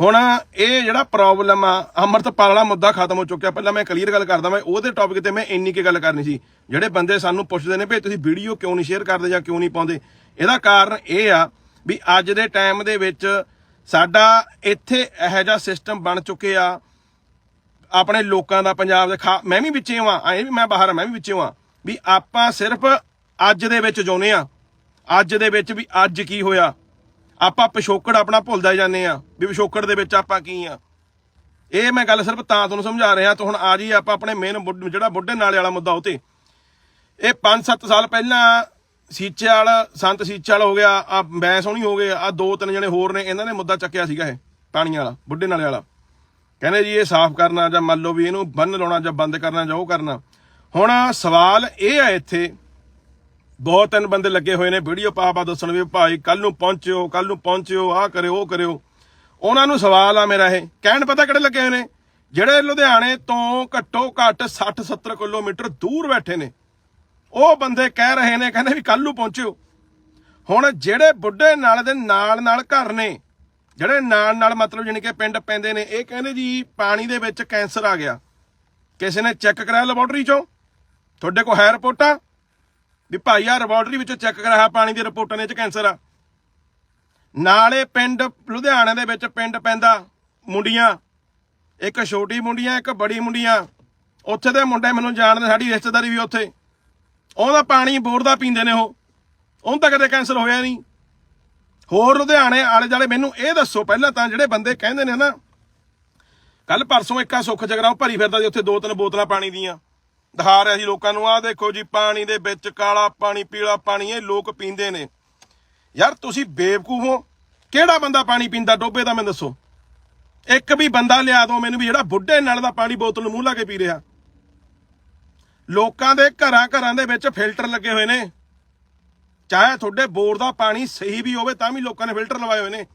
ਹੁਣ ਇਹ ਜਿਹੜਾ ਪ੍ਰੋਬਲਮ ਆ ਅੰਮ੍ਰਿਤਪਾਲ ਵਾਲਾ ਮੁੱਦਾ ਖਤਮ ਹੋ ਚੁੱਕਿਆ। ਪਹਿਲਾਂ ਮੈਂ ਕਲੀਅਰ ਗੱਲ ਕਰਦਾ ਮੈਂ ਉਹਦੇ ਟੌਪਿਕ ਤੇ ਮੈਂ ਇੰਨੀ ਕੀ ਗੱਲ ਕਰਨੀ ਸੀ। ਜਿਹੜੇ ਬੰਦੇ ਸਾਨੂੰ ਪੁੱਛਦੇ ਨੇ ਵੀ ਤੁਸੀਂ ਵੀਡੀਓ ਕਿਉਂ ਨਹੀਂ ਸ਼ੇਅਰ ਕਰਦੇ ਜਾਂ ਕਿਉਂ ਨਹੀਂ ਪਾਉਂਦੇ? ਇਹਦਾ ਕਾਰਨ ਇਹ ਆ ਵੀ ਅੱਜ ਦੇ ਟਾਈਮ ਦੇ ਵਿੱਚ ਸਾਡਾ ਇੱਥੇ ਇਹੋ ਜਿਹਾ ਸਿਸਟਮ ਬਣ ਚੁੱਕੇ ਆ। ਆਪਣੇ ਲੋਕਾਂ ਦਾ, ਪੰਜਾਬ ਦੇ, ਖਾ- ਮੈਂ ਵੀ ਵਿੱਚੇ ਹਾਂ ਐ ਵੀ ਮੈਂ ਬਾਹਰ ਮੈਂ ਵੀ ਵਿੱਚੇ ਹਾਂ ਵੀ ਆਪਾਂ ਸਿਰਫ ਅੱਜ ਦੇ ਵਿੱਚ ਜਿਉਂਦੇ ਆ। ਅੱਜ ਦੇ ਵਿੱਚ ਵੀ ਅੱਜ ਕੀ ਹੋਇਆ? ਆਪਾਂ ਪਿਛੋਕੜ ਆਪਣਾ ਭੁੱਲਦਾ ਜਾਂਦੇ ਆ ਵੀ ਪਿਛੋਕੜ ਦੇ ਵਿੱਚ ਆਪਾਂ ਕੀ ਆ ਇਹ ਮੈਂ ਗੱਲ ਸਿਰਫ ਤਾਂ ਤੁਹਾਨੂੰ ਸਮਝਾ ਰਿਹਾ ਤਾਂ ਹੁਣ ਆ ਜੀ ਆਪਾਂ ਆਪਣੇ ਮੇਨ ਜਿਹੜਾ ਬੁੱਢੇ ਨਾਲੇ ਵਾਲਾ ਮੁੱਦਾ ਉਹ ਤੇ ਇਹ 5-7 ਸਾਲ ਪਹਿਲਾਂ ਸੀਚੇ ਵਾਲਾ ਸੰਤ ਸੀਚੇ ਵਾਲਾ ਹੋ ਗਿਆ, ਆ ਬੈਂ ਸੋਹਣੀ ਹੋ ਗਏ, ਆ ਦੋ ਤਿੰਨ ਜਣੇ ਹੋਰ ਨੇ, ਇਹਨਾਂ ਨੇ ਮੁੱਦਾ ਚੱਕਿਆ ਸੀਗਾ ਇਹ ਪਾਣੀ ਵਾਲਾ, ਬੁੱਢੇ ਨਾਲੇ ਵਾਲਾ। ਕਹਿੰਦੇ ਜੀ ਇਹ ਸਾਫ਼ ਕਰਨਾ ਜਾਂ ਮੰਨ ਲਓ ਵੀ ਇਹਨੂੰ ਬੰਨ ਲਾਉਣਾ ਜਾਂ ਬੰਦ ਕਰਨਾ ਜਾਂ ਉਹ ਕਰਨਾ। ਹੁਣ ਸਵਾਲ ਇਹ ਹੈ ਇੱਥੇ ਬਹੁਤ ਤਿੰਨ ਬੰਦੇ ਲੱਗੇ ਹੋਏ ਨੇ, ਵੀਡੀਓ ਪਾ ਪਾ ਦੱਸਣ ਵੀ ਭਾਈ ਕੱਲ ਨੂੰ ਪਹੁੰਚਿਓ ਕੱਲ ਨੂੰ ਪਹੁੰਚਿਓ, ਆਹ ਕਰਿਓ, ਉਹ ਕਰਿਓ। ਉਹਨਾਂ ਨੂੰ ਸਵਾਲ ਆ ਮੇਰਾ ਇਹ, ਕਹਿਣ ਪਤਾ ਕਿਹੜੇ ਲੱਗੇ ਹੋਏ ਨੇ? ਜਿਹੜੇ ਲੁਧਿਆਣੇ ਤੋਂ ਘੱਟੋ ਘੱਟ 60 70 ਕਿਲੋਮੀਟਰ ਦੂਰ ਬੈਠੇ ਨੇ, ਉਹ ਬੰਦੇ ਕਹਿ ਰਹੇ ਨੇ, ਕਹਿੰਦੇ ਵੀ ਕੱਲ ਨੂੰ ਪਹੁੰਚਿਓ। ਹੁਣ ਜਿਹੜੇ ਬੁੱਢੇ ਨਾਲ ਦੇ ਨਾਲ ਨਾਲ ਘਰ ਨੇ, ਜਿਹੜੇ ਨਾਲ ਨਾਲ ਮਤਲਬ ਜਾਣੀ ਕਿ ਪਿੰਡ ਪੈਂਦੇ ਨੇ, ਇਹ ਕਹਿੰਦੇ ਜੀ ਪਾਣੀ ਦੇ ਵਿੱਚ ਕੈਂਸਰ ਆ ਗਿਆ। ਕਿਸੇ ਨੇ ਚੈੱਕ ਕਰਾਇਆ ਲੈਬੋਰਟਰੀ ਚੋਂ? ਤੁਹਾਡੇ ਕੋਲ ਹੈ ਰਿਪੋਰਟਾਂ? ਵੀ ਭਾਈ ਆ ਲੈਬੋਰਟਰੀ ਵਿੱਚੋਂ ਚੈੱਕ ਕਰਾਇਆ ਪਾਣੀ ਦੀ ਰਿਪੋਰਟਾਂ ਨੇ 'ਚ ਕੈਂਸਰ ਆ। ਨਾਲੇ ਪਿੰਡ, ਲੁਧਿਆਣੇ ਦੇ ਵਿੱਚ ਪਿੰਡ ਪੈਂਦਾ ਮੁੰਡੀਆਂ। ਇੱਕ ਛੋਟੀ ਮੁੰਡੀਆਂ, ਇੱਕ ਬੜੀ ਮੁੰਡੀਆਂ। ਉੱਥੇ ਦੇ ਮੁੰਡੇ ਮੈਨੂੰ ਜਾਣਦੇ, ਸਾਡੀ ਰਿਸ਼ਤੇਦਾਰੀ ਵੀ ਉੱਥੇ। ਉਹਦਾ ਪਾਣੀ ਬੋਰ ਦਾ ਪੀਂਦੇ ਨੇ ਉਹ। ਉਹਨੂੰ ਤਾਂ ਕਦੇ ਕੈਂਸਰ ਹੋਇਆ ਨਹੀਂ। ਹੋਰ ਲੁਧਿਆਣੇ ਆਲੇ ਜਾਲੇ ਮੈਨੂੰ ਇਹ ਦੱਸੋ ਪਹਿਲਾਂ ਤਾਂ ਜਿਹੜੇ ਬੰਦੇ ਕਹਿੰਦੇ ਨੇ ਨਾ ਕੱਲ ਪਰਸੋਂ ਇੱਕਾ ਸੁੱਖ ਜਗਰਾਉਂ ਭਰੀ ਫਿਰਦਾ ਸੀ ਉੱਥੇ ਦੋ ਤਿੰਨ ਬੋਤਲਾਂ ਪਾਣੀ ਦੀਆਂ। ਦਿਖਾ ਰਿਹਾ ਸੀ ਲੋਕਾਂ ਨੂੰ, ਆਹ ਦੇਖੋ ਜੀ, ਪਾਣੀ ਦੇ ਵਿੱਚ ਕਾਲਾ ਪਾਣੀ, ਪੀਲਾ ਪਾਣੀ, ਇਹ ਲੋਕ ਪੀਂਦੇ ਨੇ। ਯਾਰ ਤੁਸੀਂ ਬੇਵਕੂਫ ਹੋ। ਕਿਹੜਾ ਬੰਦਾ ਪਾਣੀ ਪੀਂਦਾ? ਡੋਬੇ ਦਾ ਮੈਨੂੰ ਦੱਸੋ। ਇੱਕ ਵੀ ਬੰਦਾ ਲਿਆ ਦਿਓ ਮੈਨੂੰ ਵੀ, ਜਿਹੜਾ ਬੁੱਢੇ ਨਾਲ ਦਾ ਪਾਣੀ ਬੋਤਲ ਨੂੰ ਮੂੰਹ ਲਾ ਕੇ ਪੀ ਰਿਹਾ। ਲੋਕਾਂ ਦੇ ਘਰਾਂ ਘਰਾਂ ਦੇ ਵਿੱਚ ਫਿਲਟਰ ਲੱਗੇ ਹੋਏ ਨੇ। ਚਾਹੇ ਤੁਹਾਡੇ ਬੋਰ ਦਾ ਪਾਣੀ ਸਹੀ ਵੀ ਹੋਵੇ, ਤਾਂ ਵੀ ਲੋਕਾਂ ਨੇ ਫਿਲਟਰ ਲਵਾਏ ਹੋਏ ਨੇ।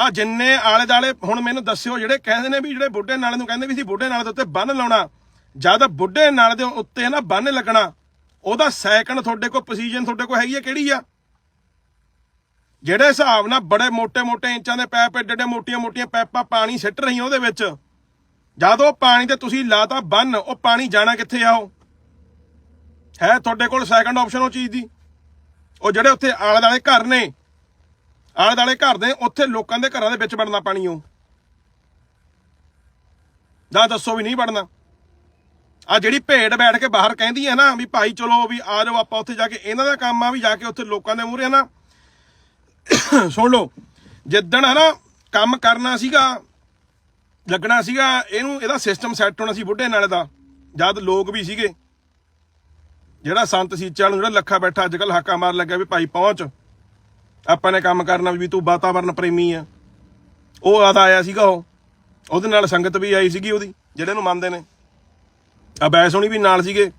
ਆ ਜਿੰਨੇ ਆਲੇ ਦਾਲੇ ਹੁਣ ਮੈਨੂੰ ਦੱਸਿਓ ਜਿਹੜੇ ਕਹਿੰਦੇ ਨੇ ਵੀ ਜਿਹੜੇ ਬੁੱਢੇ ਨਾਲੇ ਨੂੰ ਕਹਿੰਦੇ ਵੀ ਸੀ ਬੁੱਢੇ ਨਾਲੇ ਦੇ ਉੱਤੇ ਬੰਨ ਲਾਉਣਾ ਜਦ ਬੁੱਢੇ ਨਾਲੇ ਦੇ ਉੱਤੇ ਨਾ ਬੰਨ ਲੱਗਣਾ, ਉਹਦਾ ਸੈਕਿੰਡ ਤੁਹਾਡੇ ਕੋਲ ਪ੍ਰੋਸੀਜਨ ਤੁਹਾਡੇ ਕੋਲ ਹੈਗੀ ਆ, ਕਿਹੜੀ ਆ? ਜਿਹੜੇ ਹਿਸਾਬ ਨਾਲ ਬੜੇ ਮੋٹے-ਮੋٹے ਇੰਚਾਂ ਦੇ ਪੈਪ ਏਡੇ-ਏਡੇ ਮੋਟੀਆਂ-ਮੋਟੀਆਂ ਪੈਪਾਂ ਪਾਣੀ ਸਿੱਟ ਰਹੀ ਉਹਦੇ ਵਿੱਚ, ਜਦ ਉਹ ਪਾਣੀ ਤੇ ਤੁਸੀਂ ਲਾਤਾ ਬੰਨ, ਉਹ ਪਾਣੀ ਜਾਣਾ ਕਿੱਥੇ ਆ ਹੈ ਤੁਹਾਡੇ ਕੋਲ ਸੈਕਿੰਡ ਆਪਸ਼ਨ ਉਹ ਚੀਜ਼ ਦੀ? ਉਹ ਜਿਹੜੇ ਉੱਥੇ ਆਲੇ ਦਾਲੇ ਘਰ ਨੇ ਆਲੇ ਦਾਲੇ ਘਰ ਦੇ, ਉੱਥੇ ਲੋਕਾਂ ਦੇ ਘਰਾਂ ਦੇ ਵਿੱਚ ਵੜਨਾ ਪਾਣੀ ਉਹ। ਜਾਂ ਦੱਸੋ ਵੀ ਨਹੀਂ ਵੜਨਾ। ਆ ਜਿਹੜੀ ਭੇਡ ਬੈਠ ਕੇ ਬਾਹਰ ਕਹਿੰਦੀ ਹੈ ਨਾ ਵੀ ਭਾਈ ਚਲੋ ਵੀ ਆ ਜਾਓ ਆਪਾਂ ਉੱਥੇ ਜਾ ਕੇ, ਇਹਨਾਂ ਦਾ ਕੰਮ ਆ ਵੀ ਜਾ ਕੇ ਉੱਥੇ ਲੋਕਾਂ ਦੇ ਮੂਹਰੇ ਨਾ। ਸੁਣ ਲਓ, ਜਿੱਦਣ ਹੈ ਨਾ ਕੰਮ ਕਰਨਾ ਸੀਗਾ, ਲੱਗਣਾ ਸੀਗਾ, ਇਹਨੂੰ ਇਹਦਾ ਸਿਸਟਮ ਸੈੱਟ ਹੋਣਾ ਸੀ ਬੁੱਢੇ ਨਾਲੇ ਦਾ, ਜਦ ਲੋਕ ਵੀ ਸੀਗੇ। ਜਿਹੜਾ ਸੰਤ ਸੀਚਾ ਨੂੰ ਜਿਹੜਾ ਲੱਖਾ ਬੈਠਾ, ਅੱਜ ਕੱਲ ਹਾਕਾ ਮਾਰ ਲੱਗਿਆ ਵੀ ਭਾਈ ਪਹੁੰਚ। ਆਪਾਂ ਨੇ ਕੰਮ ਕਰਨਾ ਵੀ ਤੂੰ ਵਾਤਾਵਰਨ ਪ੍ਰੇਮੀ ਆ। ਉਹ ਆਦਾ ਆਇਆ ਸੀਗਾ ਉਹ। ਉਹਦੇ ਨਾਲ ਸੰਗਤ ਵੀ ਆਈ ਸੀਗੀ ਉਹਦੀ, ਜਿਹੜੇ ਨੂੰ ਮੰਨਦੇ ਨੇ। ਆ ਬੈਸ ਹੋਣੀ ਵੀ ਨਾਲ ਸੀਗੇ।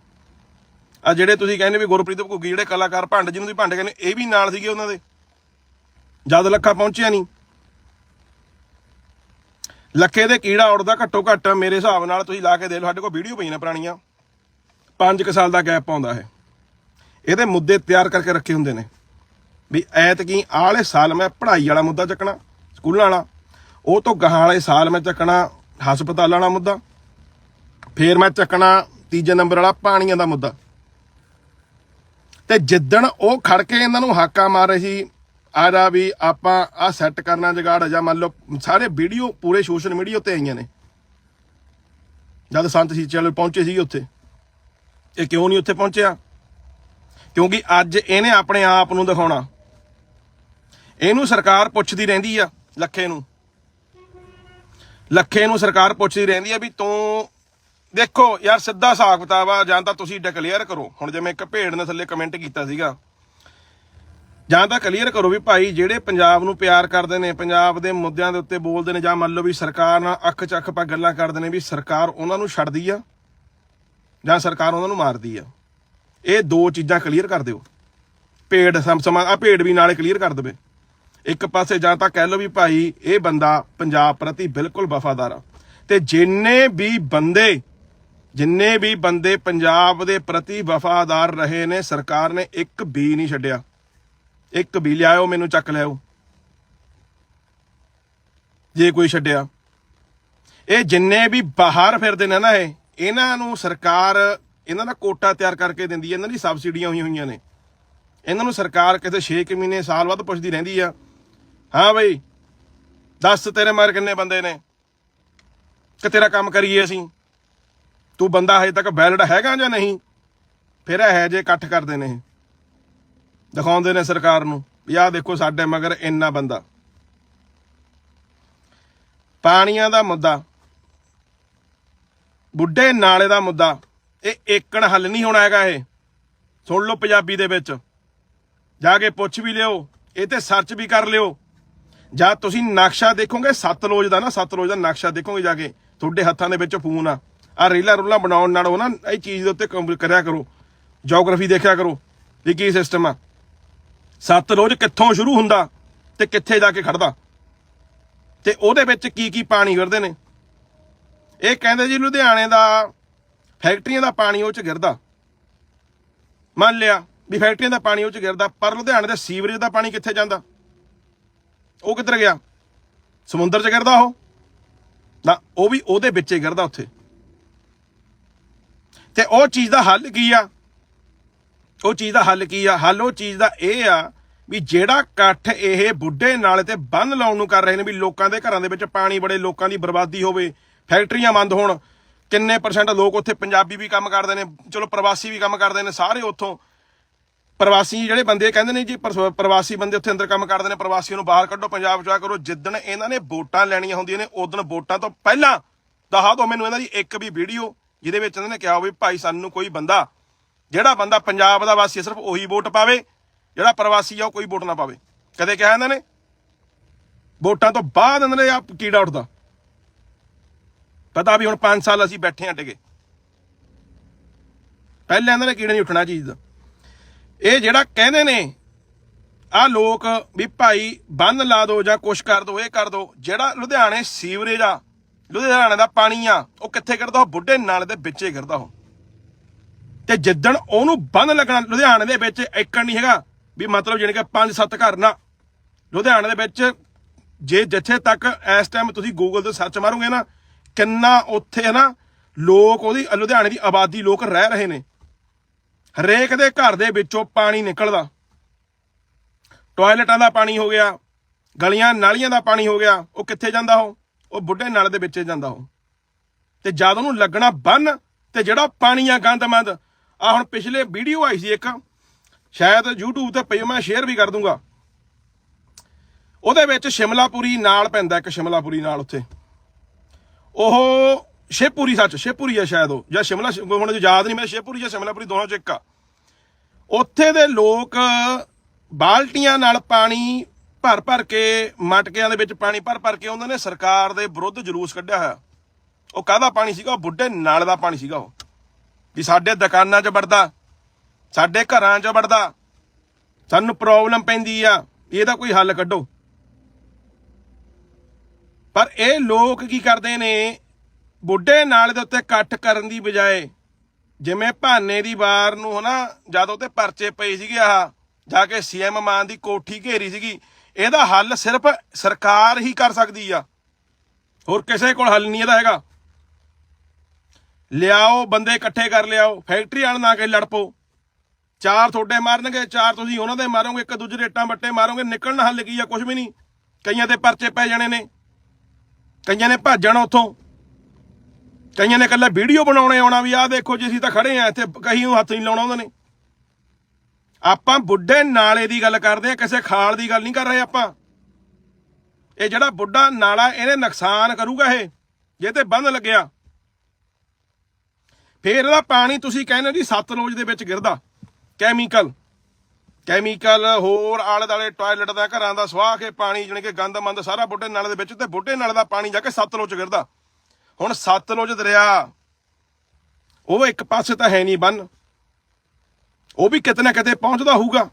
ਆ ਜਿਹੜੇ ਤੁਸੀਂ ਕਹਿੰਦੇ ਵੀ ਗੁਰਪ੍ਰੀਤ ਘੁੱਗੀ ਜਿਹੜੇ ਕਲਾਕਾਰ ਭੰਡ ਜਿਹਨੂੰ ਤੁਸੀਂ ਭੰਡ ਕਹਿੰਦੇ, ਇਹ ਵੀ ਨਾਲ ਸੀਗੇ ਉਹਨਾਂ ਦੇ। ਜਦ ਲੱਖਾ ਪਹੁੰਚਿਆ ਨਹੀਂ। ਲੱਖੇ ਦੇ ਕੀੜਾ ਉੜਦਾ ਘੱਟੋ ਘੱਟ, ਮੇਰੇ ਹਿਸਾਬ ਨਾਲ ਤੁਸੀਂ ਲਾ ਕੇ ਦੇ ਲਓ, ਸਾਡੇ ਕੋਲ ਵੀਡੀਓ ਪਈਆਂ ਨੇ ਪੁਰਾਣੀਆਂ। 5 ਸਾਲ ਦਾ ਗੈਪ ਪਾਉਂਦਾ ਹੈ। ਇਹਦੇ ਮੁੱਦੇ ਤਿਆਰ ਕਰਕੇ ਰੱਖੇ ਹੁੰਦੇ ਨੇ। ਵੀ ਐਤਕੀ ਆਲੇ ਸਾਲ ਮੈਂ ਪੜ੍ਹਾਈ ਵਾਲਾ ਮੁੱਦਾ ਚੱਕਣਾ, ਸਕੂਲਾਂ ਵਾਲਾ। ਉਹ ਤੋਂ ਗਾਹਾਂ ਵਾਲੇ ਸਾਲ ਮੈਂ ਚੱਕਣਾ ਹਸਪਤਾਲਾਂ ਵਾਲਾ ਮੁੱਦਾ। ਫੇਰ ਮੈਂ ਚੱਕਣਾ ਤੀਜੇ ਨੰਬਰ ਵਾਲਾ ਪਾਣੀਆਂ ਦਾ ਮੁੱਦਾ। ਤੇ ਜਿੱਦਣ ਉਹ ਖੜ ਕੇ ਇਹਨਾਂ ਨੂੰ ਹਾਕਾ ਮਾਰ ਰਹੀ, ਆ ਜਾ ਵੀ ਆਪਾਂ ਆ ਸੈੱਟ ਕਰਨਾ ਜਗਾੜ, ਜਾਂ ਮੰਨ ਲਓ ਸਾਰੇ ਵੀਡੀਓ ਪੂਰੇ ਸੋਸ਼ਲ ਮੀਡੀਆ ਉੱਤੇ ਆਈਆਂ ਨੇ। ਜਦ ਸੰਤ ਸੀਚੇ ਵਾਲੇ ਪਹੁੰਚੇ ਸੀ ਉੱਥੇ। ਇਹ ਕਿਉਂ ਨਹੀਂ ਉੱਥੇ ਪਹੁੰਚਿਆ? ਕਿਉਂਕਿ ਅੱਜ ਇਹਨੇ ਆਪਣੇ ਆਪ ਨੂੰ ਦਿਖਾਉਣਾ। ਇਹਨੂੰ ਸਰਕਾਰ ਪੁੱਛਦੀ ਰਹਿੰਦੀ ਆ, ਲੱਖੇ ਨੂੰ। ਲੱਖੇ ਨੂੰ ਸਰਕਾਰ ਪੁੱਛਦੀ ਰਹਿੰਦੀ ਆ ਵੀ ਤੂੰ, ਦੇਖੋ ਯਾਰ ਸਿੱਧਾ ਹਿਸਾਬ ਕਿਤਾਬ ਆ, ਜਾਂ ਤਾਂ ਤੁਸੀਂ ਡਿਕਲੇਅਰ ਕਰੋ। ਹੁਣ ਜਿਵੇਂ ਇੱਕ ਭੇੜ ਨੇ ਥੱਲੇ ਕਮੈਂਟ ਕੀਤਾ ਸੀਗਾ। ਜਾਂ ਤਾਂ ਕਲੀਅਰ ਕਰੋ ਵੀ ਭਾਈ ਜਿਹੜੇ ਪੰਜਾਬ ਨੂੰ ਪਿਆਰ ਕਰਦੇ ਨੇ, ਪੰਜਾਬ ਦੇ ਮੁੱਦਿਆਂ ਦੇ ਉੱਤੇ ਬੋਲਦੇ ਨੇ, ਜਾਂ ਮੰਨ ਲਓ ਵੀ ਸਰਕਾਰ ਨਾਲ ਅੱਖ ਚੱਖ ਪਾ ਗੱਲਾਂ ਕਰਦੇ ਨੇ ਵੀ ਸਰਕਾਰ ਉਹਨਾਂ ਨੂੰ ਛੱਡਦੀ ਆ, ਜਾਂ ਸਰਕਾਰ ਉਹਨਾਂ ਨੂੰ ਮਾਰਦੀ ਆ। ਇਹ ਦੋ ਚੀਜ਼ਾਂ ਕਲੀਅਰ ਕਰ ਦਿਓ। ਭੇਡ ਸਮ, ਸਮਾਂ ਆ ਭੇਡ ਵੀ ਨਾਲੇ ਕਲੀਅਰ ਕਰ ਦੇਵੇ। ਇੱਕ ਪਾਸੇ ਜਾਂ ਤਾਂ ਕਹਿ ਲਓ ਵੀ ਭਾਈ ਇਹ ਬੰਦਾ ਪੰਜਾਬ ਪ੍ਰਤੀ ਬਿਲਕੁਲ ਵਫਾਦਾਰ ਆ। ਤੇ ਜਿੰਨੇ ਵੀ ਬੰਦੇ, ਜਿੰਨੇ ਵੀ ਬੰਦੇ ਪੰਜਾਬ ਦੇ ਪ੍ਰਤੀ ਵਫਾਦਾਰ ਰਹੇ ਨੇ, ਸਰਕਾਰ ਨੇ ਇੱਕ ਵੀ ਨਹੀਂ ਛੱਡਿਆ। ਇੱਕ ਵੀ ਲਿਆਇਓ, ਮੈਨੂੰ ਚੱਕ ਲਿਆਓ ਜੇ ਕੋਈ ਛੱਡਿਆ। ਇਹ ਜਿੰਨੇ ਵੀ ਬਾਹਰ ਫਿਰਦੇ ਨੇ ਨਾ ਇਹ, ਇਹਨਾਂ ਨੂੰ ਸਰਕਾਰ, ਇਹਨਾਂ ਦਾ ਕੋਟਾ ਤਿਆਰ ਕਰਕੇ ਦਿੰਦੀ ਹੈ। ਇਹਨਾਂ ਦੀ ਸਬਸਿਡੀਆਂ ਹੋਈਆਂ ਹੋਈਆਂ ਨੇ। ਇਹਨਾਂ ਨੂੰ ਸਰਕਾਰ ਕਿਤੇ 6 ਮਹੀਨੇ, ਸਾਲ ਬਾਅਦ ਪੁੱਛਦੀ ਰਹਿੰਦੀ ਆ। ਹਾਂ ਬਈ। ਦੱਸ ਤੇਰੇ ਮਗਰ ਕਿੰਨੇ ਬੰਦੇ ਨੇ? ਕਿ ਤੇਰਾ ਕੰਮ ਕਰੀਏ ਅਸੀਂ? ਤੂੰ ਬੰਦਾ ਹਜੇ ਤੱਕ ਵੈਲਿਡ ਹੈਗਾ ਜਾਂ ਨਹੀਂ? ਫਿਰ ਇਹ ਜੇ ਇਕੱਠ ਕਰਦੇ ਨੇ ਇਹ। ਦਿਖਾਉਂਦੇ ਨੇ ਸਰਕਾਰ ਨੂੰ ਵੀ ਆਹ ਦੇਖੋ ਸਾਡੇ ਮਗਰ ਇੰਨਾ ਬੰਦਾ। ਪਾਣੀਆਂ ਦਾ ਮੁੱਦਾ, ਬੁੱਢੇ ਨਾਲੇ ਦਾ ਮੁੱਦਾ, ਇਹ ਏਕਣ ਹੱਲ ਨਹੀਂ ਹੋਣਾ ਹੈਗਾ ਇਹ। ਸੁਣ ਲਓ ਪੰਜਾਬੀ ਦੇ ਵਿੱਚ। ਜਾ ਕੇ ਪੁੱਛ ਵੀ ਲਿਓ, ਇਹ ਤੇ ਸਰਚ ਵੀ ਕਰ ਲਿਓ। ਜਾਂ ਤੁਸੀਂ ਨਕਸ਼ਾ ਦੇਖੋਗੇ, ਸਤਲੁਜ ਦਾ ਨਾ, ਸਤਲੁਜ ਦਾ ਨਕਸ਼ਾ ਦੇਖੋਗੇ ਜਾ ਕੇ, ਤੁਹਾਡੇ ਹੱਥਾਂ ਦੇ ਵਿੱਚ ਫੋਨ ਆ। ਆ ਰੀਲਾ ਰੂਲਾ ਬਣਾਉਣ ਉਹ ਨਾ, ਇਹ ਚੀਜ਼ ਦੇ ਉੱਤੇ ਕੰਮ ਕਰਿਆ ਕਰੋ। ਜੀਓਗ੍ਰਾਫੀ ਦੇਖਿਆ ਕਰੋ, ਵੀ ਕੀ ਸਿਸਟਮ ਆ। ਸਤਲੁਜ ਕਿੱਥੋਂ ਸ਼ੁਰੂ ਹੁੰਦਾ ਤੇ ਕਿੱਥੇ ਜਾ ਕੇ ਖੜਦਾ? ਤੇ ਉਹਦੇ ਵਿੱਚ ਕੀ ਕੀ ਪਾਣੀ ਗਿਰਦੇ ਨੇ? ਇਹ ਕਹਿੰਦੇ ਜੀ ਲੁਧਿਆਣੇ ਦਾ, ਫੈਕਟਰੀਆਂ ਦਾ ਪਾਣੀ ਉਹ ਚ ਗਿਰਦਾ। ਮੰਨ ਲਿਆ ਵੀ ਫੈਕਟਰੀਆਂ ਦਾ ਪਾਣੀ ਉਹ ਚ ਗਿਰਦਾ, ਪਰ ਲੁਧਿਆਣੇ ਦੇ ਸੀਵਰੇਜ ਦਾ ਪਾਣੀ ਕਿੱਥੇ ਜਾਂਦਾ? ਉਹ ਕਿੱਧਰ ਗਿਆ? ਸਮੁੰਦਰ ਚ ਗਿਰਦਾ ਉਹ? ਨਾ, ਉਹ ਵੀ ਉਹਦੇ ਵਿੱਚ ਹੀ ਗਿਰਦਾ ਉੱਥੇ। ਤੇ ਉਹ ਚੀਜ਼ ਦਾ ਹੱਲ ਕੀ ਆ? ਉਹ ਚੀਜ਼ ਦਾ ਹੱਲ ਕੀ ਆ? ਹੱਲ ਉਹ ਚੀਜ਼ ਦਾ ਇਹ ਆ ਵੀ ਜਿਹੜਾ ਇਕੱਠ ਇਹ ਬੁੱਢੇ ਨਾਲੇ ਤੇ ਬੰਨ ਲਾਉਣ ਨੂੰ ਕਰ ਰਹੇ ਨੇ ਵੀ ਲੋਕਾਂ ਦੇ ਘਰਾਂ ਦੇ ਵਿੱਚ ਪਾਣੀ ਬੜੇ, ਲੋਕਾਂ ਦੀ ਬਰਬਾਦੀ ਹੋਵੇ, ਫੈਕਟਰੀਆਂ ਬੰਦ ਹੋਣ, ਕਿੰਨੇ ਪਰਸੈਂਟ ਲੋਕ ਉੱਥੇ ਪੰਜਾਬੀ ਵੀ ਕੰਮ ਕਰਦੇ ਨੇ, ਚਲੋ ਪ੍ਰਵਾਸੀ ਵੀ ਕੰਮ ਕਰਦੇ ਨੇ, ਸਾਰੇ ਉੱਥੋਂ ਪ੍ਰਵਾਸੀ ਜਿਹੜੇ ਬੰਦੇ ਕਹਿੰਦੇ ਨੇ ਜੀ, ਪਰਸ- ਪ੍ਰਵਾਸੀ ਬੰਦੇ ਉੱਥੇ ਅੰਦਰ ਕੰਮ ਕਰਦੇ ਨੇ, ਪ੍ਰਵਾਸੀਆਂ ਨੂੰ ਬਾਹਰ ਕੱਢੋ, ਪੰਜਾਬ ਚੋਂ ਕਰੋ। ਜਿੱਦਣ ਇਹਨਾਂ ਨੇ ਵੋਟਾਂ ਲੈਣੀਆਂ ਹੁੰਦੀਆਂ ਨੇ, ਉਦੋਂ ਵੋਟਾਂ ਤੋਂ ਪਹਿਲਾਂ ਦਹਾ ਦੋ ਮੈਨੂੰ ਇਹਨਾਂ ਦੀ ਇੱਕ ਵੀ ਵੀਡੀਓ, ਜਿਹਦੇ ਵਿੱਚ ਇਹਨਾਂ ਨੇ ਕਿਹਾ ਹੋਵੇ ਭਾਈ ਸਾਨੂੰ ਕੋਈ ਬੰਦਾ, ਜਿਹੜਾ ਬੰਦਾ ਪੰਜਾਬ ਦਾ ਵਾਸੀ ਸਿਰਫ ਉਹੀ ਵੋਟ ਪਾਵੇ, ਜਿਹੜਾ ਪ੍ਰਵਾਸੀ ਆ ਉਹ ਕੋਈ ਵੋਟ ਨਾ ਪਾਵੇ। ਕਦੇ ਕਿਹਾ ਇਹਨਾਂ ਨੇ? ਵੋਟਾਂ ਤੋਂ ਬਾਅਦ ਇਹਨਾਂ ਨੇ ਆ ਕੀੜਾ ਉੱਠਦਾ। ਪਤਾ ਵੀ ਹੁਣ 5 ਸਾਲ ਅਸੀਂ ਬੈਠੇ ਆਂ ਟਿਕੇ ਪਹਿਲਾਂ ਇਹਨਾਂ ਨੇ ਕੀੜਾ ਨਹੀਂ ਉੱਠਣਾ ਚੀਜ਼ ਦਾ। ਇਹ ਜਿਹੜਾ ਕਹਿੰਦੇ ਨੇ ਆ ਲੋਕ ਵੀ ਭਾਈ ਬੰਨ ਲਾ ਦੋ ਜਾਂ ਕੁਛ ਕਰ ਦੋ, ਇਹ ਕਰ ਦੋ, ਜਿਹੜਾ ਲੁਧਿਆਣੇ ਸੀਵਰੇਜ ਆ, ਲੁਧਿਆਣੇ ਦਾ ਪਾਣੀ ਆ, ਉਹ ਕਿੱਥੇ ਗਿਰਦਾ ਉਹ ਬੁੱਢੇ ਨਾਲੇ ਦੇ ਵਿੱਚ ਹੀ ਕਰਦਾ ਉਹ। ਤੇ ਜਿੱਦਣ ਉਹਨੂੰ ਬੰਨ ਲੱਗਣਾ ਲੁਧਿਆਣੇ ਦੇ ਵਿੱਚ ਏਕੜ ਨਹੀਂ ਹੈਗਾ ਵੀ ਮਤਲਬ ਜਾਣੀ ਕਿ ਪੰਜ ਸੱਤ ਘਰ ਨਾ। ਲੁਧਿਆਣੇ ਦੇ ਵਿੱਚ ਜੇ ਜਿੱਥੇ ਤੱਕ ਇਸ ਟਾਈਮ ਤੁਸੀਂ ਗੂਗਲ ਤੇ ਸਰਚ ਮਾਰੋਗੇ ਨਾ, ਕਿੰਨਾ ਉੱਥੇ ਹੈ ਨਾ, ਲੋਕ ਉਹਦੀ, ਲੁਧਿਆਣੇ ਦੀ ਆਬਾਦੀ ਲੋਕ ਰਹਿ ਰਹੇ ਨੇ। ਹਰੇਕ ਦੇ ਘਰ ਦੇ ਵਿੱਚੋਂ ਪਾਣੀ ਨਿਕਲਦਾ। ਟਾਇਲਟਾਂ ਦਾ ਪਾਣੀ ਹੋ ਗਿਆ, ਗਲੀਆਂ ਨਾਲੀਆਂ ਦਾ ਪਾਣੀ ਹੋ ਗਿਆ, ਉਹ ਕਿੱਥੇ ਜਾਂਦਾ ਉਹ? ਉਹ ਬੁੱਢੇ ਨਾਲੇ ਦੇ ਵਿੱਚ ਜਾਂਦਾ ਉਹ। ਤੇ ਜਦ ਉਹਨੂੰ ਲੱਗਣਾ ਬੰਨ, ਤੇ ਜਿਹੜਾ ਪਾਣੀ ਆ ਗੰਦਮੰਦ ਆ ਹੁਣ ਪਿਛਲੇ ਵੀਡੀਓ ਆਈ ਸੀ ਇੱਕ, ਸ਼ਾਇਦ YouTube ਤੇ ਪਈ ਮੈਂ ਸ਼ੇਅਰ ਵੀ ਕਰ ਦੂੰਗਾ। ਉਹਦੇ ਵਿੱਚ ਸ਼ਿਮਲਾਪੁਰੀ ਨਾਲ ਪੈਂਦਾ, ਇੱਕ ਸ਼ਿਮਲਾਪੁਰੀ ਨਾਲ ਉੱਥੇ। ਉਹ ਸ਼ੇਪੂਰੀ ਸੱਚ, ਸ਼ੇਪੂਰੀ ਹੈ ਸ਼ਾਇਦ ਉਹ, ਜਾਂ ਸ਼ਿਮਲਾ ਹੁਣ ਯਾਦ ਨਹੀਂ ਮੈਂ ਸ਼ੇਪੂਰੀ ਜਾਂ ਸ਼ਿਮਲਾਪੁਰੀ ਦੋਨੋਂ ਚ ਇੱਕ ਆ। ਉੱਥੇ ਦੇ ਲੋਕ ਬਾਲਟੀਆਂ ਨਾਲ ਪਾਣੀ ਭਰ ਭਰ ਕੇ, ਮਟਕਿਆਂ ਦੇ ਵਿੱਚ ਪਾਣੀ ਭਰ ਭਰ ਕੇ ਉਹਨਾਂ ਨੇ ਸਰਕਾਰ ਦੇ ਵਿਰੁੱਧ ਜਲੂਸ ਕੱਢਿਆ ਹੋਇਆ। ਉਹ ਕਾਹਦਾ ਪਾਣੀ ਸੀਗਾ? ਉਹ ਬੁੱਢੇ ਨਾਲ ਦਾ ਪਾਣੀ ਸੀਗਾ ਉਹ। ਵੀ ਸਾਡੇ ਦੁਕਾਨਾਂ 'ਚ ਵੜਦਾ, ਸਾਡੇ ਘਰਾਂ 'ਚ ਵੜਦਾ, ਸਾਨੂੰ ਪ੍ਰੋਬਲਮ ਪੈਂਦੀ ਆ, ਇਹਦਾ ਕੋਈ ਹੱਲ ਕੱਢੋ। ਪਰ ਇਹ ਲੋਕ ਕੀ ਕਰਦੇ ਨੇ? ਬੁੱਢੇ ਨਾਲੇ ਦੇ ਉੱਤੇ ਇਕੱਠ ਕਰਨ ਦੀ ਬਜਾਏ ਜਿਵੇਂ ਭਾਨੇ ਦੀ ਵਾਰ ਨੂੰ ਹਨਾ, ਜਦੋਂ ਤੇ ਪਰਚੇ ਪਏ ਸੀਗੇ ਆਹ, ਜਾ ਕੇ ਸੀਐਮ ਮਾਨ ਦੀ ਕੋਠੀ ਘੇਰੀ ਸੀਗੀ, ਇਹਦਾ ਹੱਲ ਸਿਰਫ ਸਰਕਾਰ ਹੀ ਕਰ ਸਕਦੀ ਆ। ਹੋਰ ਕਿਸੇ ਕੋਲ ਹੱਲ ਨਹੀਂ ਇਹਦਾ ਹੈਗਾ। ਲਿਆਓ, ਬੰਦੇ ਇਕੱਠੇ ਕਰ ਲਿਆਓ, ਫੈਕਟਰੀ ਆਣ ਨਾ ਕੇ ਲੜ ਪੋ ਚਾਰ ਤੁਹਾਡੇ ਮਾਰਨਗੇ, ਚਾਰ ਤੁਸੀਂ ਉਹਨਾਂ ਦੇ ਮਾਰੋਗੇ, ਇੱਕ ਦੂਜੇ ਰੇਟਾਂ ਇੱਟਾਂ ਬੱਟੇ ਮਾਰੋਗੇ, ਨਿਕਲਣਾ ਹੱਲ ਕੀ ਆ ਕੁਝ ਵੀ ਨਹੀਂ। ਕਈਆਂ ਦੇ ਪਰਚੇ ਪੈ ਜਾਣੇ ਨੇ। ਕਈਆਂ ਨੇ ਭੱਜਣ ਉੱਥੋਂ। ਕਈਆਂ ਨੇ ਇਕੱਲਾ ਵੀਡੀਓ ਬਣਾਉਣੇ ਆਉਣਾ ਵੀ, ਆਹ ਦੇਖੋ ਜੀ, ਅਸੀਂ ਤਾਂ ਖੜੇ ਆ, ਇੱਥੇ ਕਹੀਂ ਨੂੰ ਹੱਥ ਨਹੀਂ ਲਾਉਣਾ ਉਹਨਾਂ ਨੇ। ਆਪਾਂ ਬੁੱਢੇ ਨਾਲੇ ਦੀ ਗੱਲ ਕਰਦੇ ਆ, ਕਿਸੇ ਖਾਲ ਦੀ ਗੱਲ ਨਹੀਂ ਕਰ ਰਹੇ ਆਪਾਂ। ਇਹ ਜਿਹੜਾ ਬੁੱਢਾ ਨਾਲਾ, ਇਹਨੇ ਨੁਕਸਾਨ ਕਰੂਗਾ ਇਹ, ਜੇ ਤੇ ਬੰਦ ਲੱਗਿਆ। ਫੇਰ ਇਹਦਾ ਪਾਣੀ ਤੁਸੀਂ ਕਹਿੰਦੇ ਜੀ, ਸਤਲੁਜ ਦੇ ਵਿੱਚ ਗਿਰਦਾ। ਕੈਮੀਕਲ। ਕੈਮੀਕਲ, ਹੋਰ ਆਲੇ ਦਾਲੇ ਟਾਇਲਟ ਦਾ, ਘਰਾਂ ਦਾ, ਸਵਾਹ ਕੇ ਪਾਣੀ, ਜਾਣੀ ਕਿ ਗੰਦ ਮੰਦ ਸਾਰਾ ਬੁੱਢੇ ਨਾਲੇ ਦੇ ਵਿੱਚ, ਤੇ ਬੁੱਢੇ ਨਾਲੇ ਦਾ ਪਾਣੀ ਜਾ ਕੇ ਸਤਲੁਜ ਚ ਗਿਰਦਾ। ਹੁਣ ਸਤਲੁਜ ਦਰਿਆ, ਉਹ ਇੱਕ ਪਾਸੇ ਤਾਂ ਹੈ ਨਹੀਂ ਬੰਨ। ਉਹ ਵੀ ਕਿਤੇ ਨਾ ਕਿਤੇ ਪਹੁੰਚਦਾ ਹੋਊਗਾ।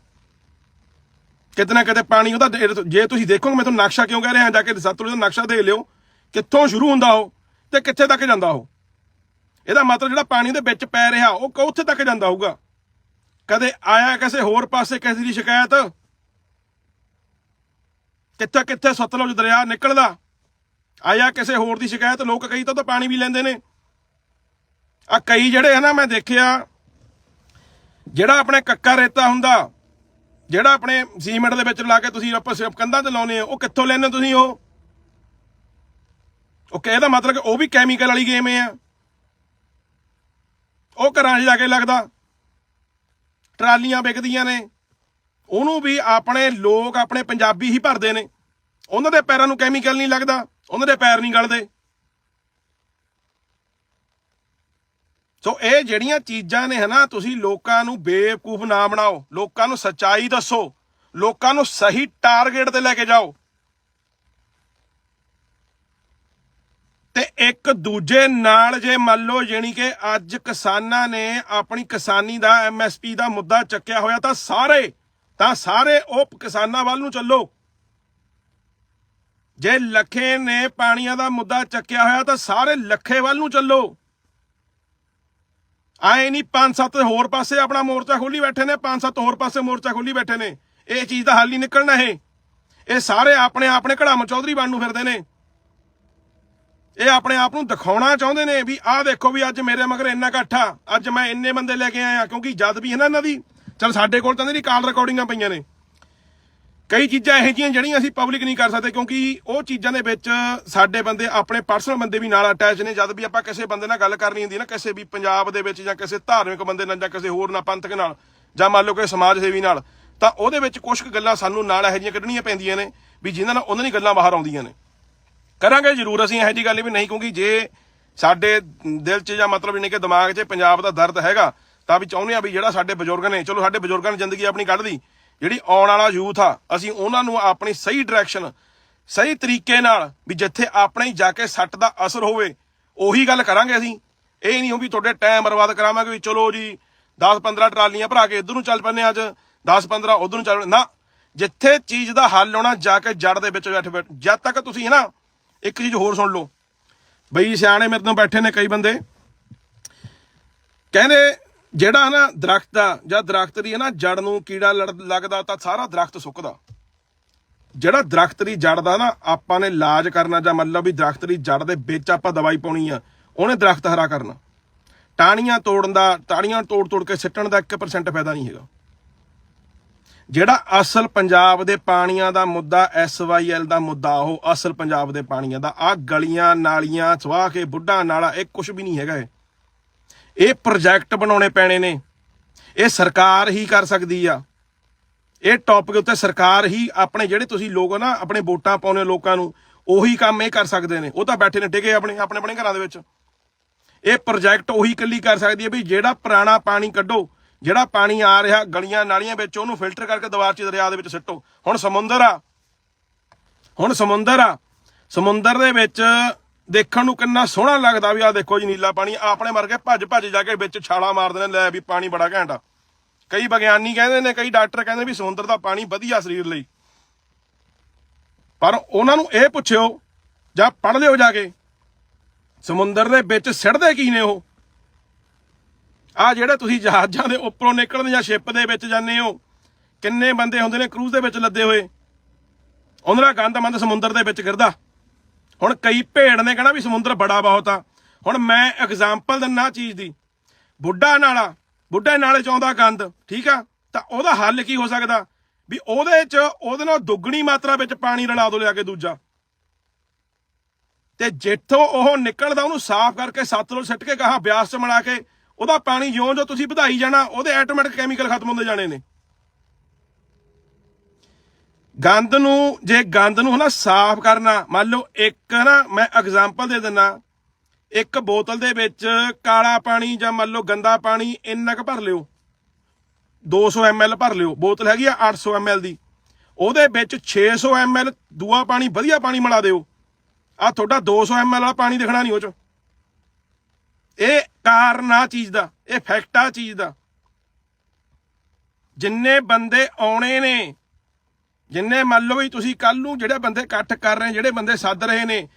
ਕਿਤੇ ਨਾ ਕਿਤੇ ਪਾਣੀ ਉਹਦਾ ਜੇ ਤੁਸੀਂ ਦੇਖੋਗੇ, ਮੈਂ ਤੁਹਾਨੂੰ ਨਕਸ਼ਾ ਕਿਉਂ ਕਹਿ ਰਿਹਾ, ਜਾ ਕੇ ਸਤਲੁਜ ਦਾ ਨਕਸ਼ਾ ਦੇਖ ਲਿਓ, ਕਿੱਥੋਂ ਸ਼ੁਰੂ ਹੁੰਦਾ ਉਹ ਤੇ ਕਿੱਥੇ ਤੱਕ ਜਾਂਦਾ ਉਹ। ਇਹਦਾ ਮਤਲਬ ਜਿਹੜਾ ਪਾਣੀ ਦੇ ਵਿੱਚ ਪੈ ਰਿਹਾ, ਉਹ ਕ- ਉੱਥੇ ਤੱਕ ਜਾਂਦਾ ਹੋਊਗਾ। ਕਦੇ ਆਇਆ ਕਿਸੇ ਹੋਰ ਪਾਸੇ ਕਿਸੇ ਦੀ ਸ਼ਿਕਾਇਤ? ਕਿੱਥੇ ਕਿੱਥੇ ਸਤਲੁਜ ਦਰਿਆ ਨਿਕਲਦਾ? ਆਇਆ ਕਿਸੇ ਹੋਰ ਦੀ ਸ਼ਿਕਾਇਤ, ਲੋਕ ਕਈ ਤਾਂ ਤਾਂ ਪਾਣੀ ਵੀ ਲੈਂਦੇ ਨੇ। ਆ ਕਈ ਜਿਹੜੇ ਹੈ ਨਾ, ਮੈਂ ਦੇਖਿਆ, ਜਿਹੜਾ ਆਪਣੇ ਕੱਕਾ ਰੇਤਾ ਹੁੰਦਾ, ਜਿਹੜਾ ਆਪਣੇ ਸੀਮੈਂਟ ਦੇ ਵਿੱਚ ਲਾ ਕੇ ਤੁਸੀਂ ਆਪਾਂ ਸਿਰਫ ਕੰਧਾਂ ਤੇ ਲਾਉਨੇ ਹੋ ਉਹ ਕਿੱਥੋਂ ਲੈਣੇ ਤੁਸੀਂ ਉਹ? ਉਹ ਕਹਿੰਦਾ ਮਤਲਬ ਕਿ ਉਹ ਵੀ ਕੈਮੀਕਲ ਵਾਲੀ ਗੇਮ ਹੈ ਉਹ ਘਰਾਂ 'ਚ ਜਾ ਕੇ ਲੱਗਦਾ। ਟਰਾਲੀਆਂ ਵਿਕਦੀਆਂ ਨੇ। ਉਹਨੂੰ ਵੀ ਆਪਣੇ ਲੋਕ, ਆਪਣੇ ਪੰਜਾਬੀ ਹੀ ਭਰਦੇ ਨੇ। ਉਹਨਾਂ ਦੇ ਪੈਰਾਂ ਨੂੰ ਕੈਮੀਕਲ ਨਹੀਂ ਲੱਗਦਾ। ਉਹਨਾਂ ਦੇ ਪੈਰ ਨਹੀਂ ਗਲਦੇ। ਸੋ ਇਹ ਜਿਹੜੀਆਂ ਚੀਜ਼ਾਂ ਨੇ ਹਨਾ, ਤੁਸੀਂ ਲੋਕਾਂ ਨੂੰ ਬੇਵਕੂਫ ਨਾ ਬਣਾਓ। ਲੋਕਾਂ ਨੂੰ ਸੱਚਾਈ ਦੱਸੋ। ਲੋਕਾਂ ਨੂੰ ਸਹੀ ਟਾਰਗੇਟ ਤੇ ਲੈ ਕੇ ਜਾਓ। ਤੇ ਇੱਕ ਦੂਜੇ ਨਾਲ ਜੇ ਮੰਨ ਲਓ ਯਾਨੀ ਕਿ ਅੱਜ ਕਿਸਾਨਾਂ ਨੇ ਆਪਣੀ ਕਿਸਾਨੀ ਦਾ ਐਮਐਸਪੀ ਦਾ ਮੁੱਦਾ ਚੱਕਿਆ ਹੋਇਆ, ਤਾਂ ਸਾਰੇ ਤਾਂ ਸਾਰੇ ਉਹ ਕਿਸਾਨਾਂ ਵੱਲ ਨੂੰ ਚੱਲੋ। ਜੇ ਲੱਖੇ ਨੇ ਪਾਣੀਆਂ ਦਾ ਮੁੱਦਾ ਚੱਕਿਆ ਹੋਇਆ ਤਾਂ ਸਾਰੇ ਲੱਖੇ ਵੱਲ ਨੂੰ ਚੱਲੋ। ਆਏ ਨਹੀਂ ਪੰਜ ਸੱਤ ਹੋਰ ਪਾਸੇ ਆਪਣਾ ਮੋਰਚਾ ਖੋਲੀ ਬੈਠੇ ਨੇ, ਪੰਜ ਸੱਤ ਹੋਰ ਪਾਸੇ ਮੋਰਚਾ ਖੋਲੀ ਬੈਠੇ ਨੇ। ਇਹ ਚੀਜ਼ ਦਾ ਹੱਲ ਹੀ ਨਿਕਲਣਾ ਇਹ। ਇਹ ਸਾਰੇ ਆਪਣੇ ਆਪਣੇ ਘੜਾਮ ਚੌਧਰੀ ਬਣ ਨੂੰ ਫਿਰਦੇ ਨੇ। ਇਹ ਆਪਣੇ ਆਪ ਨੂੰ ਦਿਖਾਉਣਾ ਚਾਹੁੰਦੇ ਨੇ ਵੀ ਆਹ ਦੇਖੋ ਵੀ ਅੱਜ ਮੇਰੇ ਮਗਰ ਇੰਨਾ ਇਕੱਠਾ ਅੱਜ ਮੈਂ ਇੰਨੇ ਬੰਦੇ ਲੈ ਕੇ ਆਇਆ ਕਿਉਂਕਿ ਜਦ ਵੀ ਹੈ ਨਾ ਇਹਨਾਂ ਦੀ। ਚਲ ਸਾਡੇ ਕੋਲ ਤਾਂ ਇਹਦੀ ਕਾਲ ਰਿਕਾਰਡਿੰਗਾਂ ਪਈਆਂ ਨੇ। ਕਈ ਚੀਜ਼ਾਂ ਇਹੋ ਜਿਹੀਆਂ ਜਿਹੜੀਆਂ ਅਸੀਂ ਪਬਲਿਕ ਨਹੀਂ ਕਰ ਸਕਦੇ ਕਿਉਂਕਿ ਉਹ ਚੀਜ਼ਾਂ ਦੇ ਵਿੱਚ ਸਾਡੇ ਬੰਦੇ ਆਪਣੇ ਪਰਸਨਲ ਬੰਦੇ ਵੀ ਨਾਲ ਅਟੈਚ ਨੇ। ਜਦ ਵੀ ਆਪਾਂ ਕਿਸੇ ਬੰਦੇ ਨਾਲ ਗੱਲ ਕਰਨੀ ਹੁੰਦੀ ਨਾ, ਕਿਸੇ ਵੀ ਪੰਜਾਬ ਦੇ ਵਿੱਚ ਜਾਂ ਕਿਸੇ ਧਾਰਮਿਕ ਬੰਦੇ ਨਾਲ ਜਾਂ ਕਿਸੇ ਹੋਰ ਨਾਲ ਪੰਥਕ ਨਾਲ ਜਾਂ ਮੰਨ ਲਓ ਕਿ ਸਮਾਜ ਸੇਵੀ ਨਾਲ, ਤਾਂ ਉਹਦੇ ਵਿੱਚ ਕੁਝ ਕੁ ਗੱਲਾਂ ਸਾਨੂੰ ਨਾਲ ਇਹੋ ਜਿਹੀਆਂ ਕੱਢਣੀਆਂ ਪੈਂਦੀਆਂ ਨੇ ਵੀ ਜਿਨ੍ਹਾਂ ਨਾਲ ਉਹਨਾਂ ਦੀ ਗੱਲਾਂ ਬਾਹਰ ਆਉਂਦੀਆਂ ਨੇ। ਕਰਾਂਗੇ ਜ਼ਰੂਰ ਅਸੀਂ ਇਹੋ ਜਿਹੀ ਗੱਲ ਵੀ ਨਹੀਂ ਕਿਉਂਕਿ ਜੇ ਸਾਡੇ ਦਿਲ 'ਚ ਜਾਂ ਮਤਲਬ ਇਹਨੇ ਕਿ ਦਿਮਾਗ 'ਚ ਪੰਜਾਬ ਦਾ ਦਰਦ ਹੈਗਾ, ਤਾਂ ਵੀ ਚਾਹੁੰਦੇ ਆ ਵੀ ਜਿਹੜਾ ਸਾਡੇ ਬਜ਼ੁਰਗ ਨੇ, ਚਲੋ ਸਾਡੇ ਬਜ਼ੁਰਗਾਂ ਨੇ ਜ਼ਿੰਦਗੀ ਆਪਣੀ ਕੱਢਦੀ ਜਿਹੜੀ ਆਉਣ ਵਾਲਾ ਯੂਥ ਆ, ਅਸੀਂ ਉਹਨਾਂ ਨੂੰ ਆਪਣੀ ਸਹੀ ਡਾਇਰੈਕਸ਼ਨ ਸਹੀ ਤਰੀਕੇ ਨਾਲ ਵੀ ਜਿੱਥੇ ਆਪਣੇ ਜਾ ਕੇ ਸੱਟ ਦਾ ਅਸਰ ਹੋਵੇ, ਉਹੀ ਗੱਲ ਕਰਾਂਗੇ ਅਸੀਂ। ਇਹ ਨਹੀਂ ਹੋ ਵੀ ਤੁਹਾਡੇ ਟਾਈਮ ਬਰਬਾਦ ਕਰਾਵਾਂਗੇ ਵੀ ਚਲੋ ਜੀ 10 15 ਟਰਾਲੀਆਂ ਭਰਾ ਕੇ ਇਧਰ ਨੂੰ ਚੱਲ ਪੈਂਦੇ ਅੱਜ 10 15 ਉਧਰ ਨੂੰ ਚੱਲ ਨਾ, ਜਿੱਥੇ ਚੀਜ਼ ਦਾ ਹੱਲ ਆਉਣਾ, ਜਾ ਕੇ ਜੜ ਦੇ ਵਿੱਚ ਬੈਠ ਬੈਠ ਜਦ ਤੱਕ ਤੁਸੀਂ ਹੈ ਨਾ, ਇੱਕ ਚੀਜ਼ ਹੋਰ ਸੁਣ ਲਓ। ਬਈ ਸਿਆਣੇ ਮੇਰੇ ਤੋਂ ਬੈਠੇ ਨੇ ਕਈ ਬੰਦੇ। ਕਹਿੰਦੇ ਜਿਹੜਾ ਨਾ ਦਰਖਤ ਦਾ, ਜਾਂ ਦਰਖਤ ਦੀ ਹੈ ਨਾ ਜੜ ਨੂੰ ਕੀੜਾ ਲੜ- ਲੱਗਦਾ ਤਾਂ ਸਾਰਾ ਦਰਖਤ ਸੁੱਕਦਾ। ਜਿਹੜਾ ਦਰਖਤ ਦੀ ਜੜ ਦਾ ਨਾ ਆਪਾਂ ਨੇ ਇਲਾਜ ਕਰਨਾ ਜਾਂ ਮਤਲਬ ਵੀ ਦਰਖਤ ਦੀ ਜੜ ਦੇ ਵਿੱਚ ਆਪਾਂ ਦਵਾਈ ਪਾਉਣੀ ਆ, ਉਹਨੇ ਦਰਖਤ ਹਰਾ ਕਰਨਾ। ਟਾਹਣੀਆਂ ਤੋੜਨ ਦਾ, ਟਾਹਣੀਆਂ ਤੋੜ ਤੋੜ ਕੇ ਸਿੱਟਣ ਦਾ 1% ਫਾਇਦਾ ਨਹੀਂ ਹੈਗਾ। ਜਿਹੜਾ ਅਸਲ ਪੰਜਾਬ ਦੇ ਪਾਣੀਆਂ ਦਾ ਮੁੱਦਾ ਐਸਵਾਈਐਲ ਦਾ ਮੁੱਦਾ, ਉਹ ਅਸਲ ਪੰਜਾਬ ਦੇ ਪਾਣੀਆਂ ਦਾ ਆ ਗਲੀਆਂ, ਨਾਲੀਆਂ, ਸਵਾਹ ਕੇ, ਬੁੱਢਾ ਨਾਲਾ, ਇਹ ਕੁਝ ਵੀ ਨਹੀਂ ਹੈਗਾ ਇਹ। ਇਹ ਪ੍ਰੋਜੈਕਟ ਬਣਾਉਣੇ ਪੈਣੇ ਨੇ। ਇਹ ਸਰਕਾਰ ਹੀ ਕਰ ਸਕਦੀ ਆ। ਇਹ ਟੌਪਿਕ ਉੱਤੇ ਸਰਕਾਰ ਹੀ ਆਪਣੇ ਜਿਹੜੇ ਤੁਸੀਂ ਲੋਕ ਨਾ, ਆਪਣੇ ਵੋਟਾਂ ਪਾਉਣੇ ਲੋਕਾਂ ਨੂੰ, ਉਹੀ ਕੰਮ ਇਹ ਕਰ ਸਕਦੇ ਨੇ। ਉਹ ਤਾਂ ਬੈਠੇ ਨੇ ਟਿਕੇ ਆਪਣੇ ਆਪਣੇ ਆਪਣੇ ਘਰਾਂ ਦੇ ਵਿੱਚ। ਇਹ ਪ੍ਰੋਜੈਕਟ ਉਹੀ ਇਕੱਲੀ ਕਰ ਸਕਦੀ ਹੈ ਵੀ ਜਿਹੜਾ ਪੁਰਾਣਾ ਪਾਣੀ ਕੱਢੋ, ਜਿਹੜਾ ਪਾਣੀ ਆ ਰਿਹਾ ਗਲੀਆਂ ਨਾਲੀਆਂ ਵਿੱਚ, ਉਹਨੂੰ ਫਿਲਟਰ ਕਰਕੇ ਦੀਵਾਰ 'ਚ ਦਰਿਆ ਦੇ ਵਿੱਚ ਸਿੱਟੋ। ਹੁਣ ਸਮੁੰਦਰ ਆ। ਹੁਣ ਸਮੁੰਦਰ ਆ। ਸਮੁੰਦਰ ਦੇ ਵਿੱਚ ਦੇਖਣ ਨੂੰ ਕਿੰਨਾ ਸੋਹਣਾ ਲੱਗਦਾ ਵੀ ਆ ਦੇਖੋ ਜੀ ਨੀਲਾ ਪਾਣੀ, ਆਪਣੇ ਵਰਗੇ ਭੱਜ ਭੱਜ ਜਾ ਕੇ ਵਿੱਚ ਛਾਲਾ ਮਾਰਦੇ ਨੇ, ਲੈ ਵੀ ਪਾਣੀ ਬੜਾ ਘੈਂਟ ਆ। ਕਈ ਵਿਗਿਆਨੀ ਕਹਿੰਦੇ ਨੇ, ਕਈ ਡਾਕਟਰ ਕਹਿੰਦੇ ਵੀ ਸਮੁੰਦਰ ਦਾ ਪਾਣੀ ਵਧੀਆ ਸਰੀਰ ਲਈ। ਪਰ ਉਹਨਾਂ ਨੂੰ ਇਹ ਪੁੱਛਿਓ, ਜਾਂ ਪੜ੍ਹ ਲਿਓ ਜਾ ਕੇ, ਸਮੁੰਦਰ ਦੇ ਵਿੱਚ ਸਿੜਦੇ ਕੀ ਨੇ ਉਹ? ਆ ਜਿਹੜੇ ਤੁਸੀਂ ਜਹਾਜ਼ਾਂ ਦੇ ਉੱਪਰੋਂ ਨਿਕਲਦੇ ਜਾਂ ਸ਼ਿਪ ਦੇ ਵਿੱਚ ਜਾਂਦੇ ਹੋ, ਕਿੰਨੇ ਬੰਦੇ ਹੁੰਦੇ ਨੇ, ਕਰੂਜ਼ ਦੇ ਵਿੱਚ ਲੱਦੇ ਹੋਏ। ਉਹਨਾਂ ਦਾ ਗੰਦ ਮੰਦ ਸਮੁੰਦਰ ਦੇ ਵਿੱਚ ਗਿਰਦਾ। ਹੁਣ ਕਈ ਭੇੜ ਨੇ ਕਹਣਾ ਵੀ ਸਮੁੰਦਰ ਬੜਾ ਬਹੁਤ ਆ। ਹੁਣ ਮੈਂ ਐਗਜ਼ਾਮਪਲ ਦਿੰਨਾ ਚੀਜ਼ ਦੀ। ਬੁੱਢਾ ਨਾਲਾ, ਬੁੱਢੇ ਨਾਲੇ ਚ ਆਉਂਦਾ ਗੰਦ, ਠੀਕ ਆ? ਤਾਂ ਉਹਦਾ ਹੱਲ ਕੀ ਹੋ ਸਕਦਾ? ਵੀ ਉਹਦੇ ਚ, ਉਹਦੇ ਨਾਲ ਦੁੱਗਣੀ ਮਾਤਰਾ ਵਿੱਚ ਪਾਣੀ ਰਲਾ ਦੋ ਲਿਆ ਕੇ ਦੂਜਾ। ਤੇ ਜਿੱਥੋਂ ਉਹ ਨਿਕਲਦਾ, ਉਹਨੂੰ ਸਾਫ਼ ਕਰਕੇ ਸਤਲੁਜ ਸਿੱਟ ਕੇ ਕਹਾ ਬਿਆਸ ਚ ਮਿਲਾ ਕੇ, ਉਹਦਾ ਪਾਣੀ ਜਿਉਂ ਜਿਉਂ ਤੁਸੀਂ ਵਧਾਈ ਜਾਣਾ, ਉਹਦੇ ਆਟੋਮੈਟਿਕ ਕੈਮੀਕਲ ਖਤਮ ਹੁੰਦੇ ਜਾਣੇ ਨੇ। ਗੰਦ ਨੂੰ, ਜੇ ਗੰਦ ਨੂੰ ਹਨਾ ਸਾਫ਼ ਕਰਨਾ, ਮੰਨ ਲਓ ਇੱਕ ਨਾ ਮੈਂ ਐਗਜ਼ਾਮਪਲ ਦੇ ਦਿੰਨਾ। ਇੱਕ ਬੋਤਲ ਦੇ ਵਿੱਚ ਕਾਲਾ ਪਾਣੀ ਜਾਂ ਮੰਨ ਲਓ ਗੰਦਾ ਪਾਣੀ ਇੰਨਾ ਕੁ ਭਰ ਲਿਓ। 200 ml ਭਰ ਲਿਓ। ਬੋਤਲ ਹੈਗੀ ਆ 800 ml ਦੀ। ਉਹਦੇ ਵਿੱਚ 600 ml ਦੂਆ ਪਾਣੀ ਵਧੀਆ ਪਾਣੀ ਮਿਲਾ ਦਿਓ। ਆ ਤੁਹਾਡਾ 200 ml ਵਾਲਾ ਪਾਣੀ ਦਿਖਣਾ ਨਹੀਂ ਉਹ ਚ। ਇਹ ਕਾਰਨ ਆ ਚੀਜ਼ ਦਾ, ਇਹ ਫੈਕਟ ਆ ਚੀਜ਼ ਦਾ। ਜਿੰਨੇ ਬੰਦੇ ਆਉਣੇ ਨੇ ਜਿੰਨੇ ਮੰਨ ਲਓ ਵੀ ਤੁਸੀਂ ਕੱਲ ਨੂੰ ਜਿਹੜੇ ਬੰਦੇ ਇਕੱਠ ਕਰ ਰਹੇ, ਜਿਹੜੇ ਬੰਦੇ ਸੱਦ ਰਹੇ ਨੇ,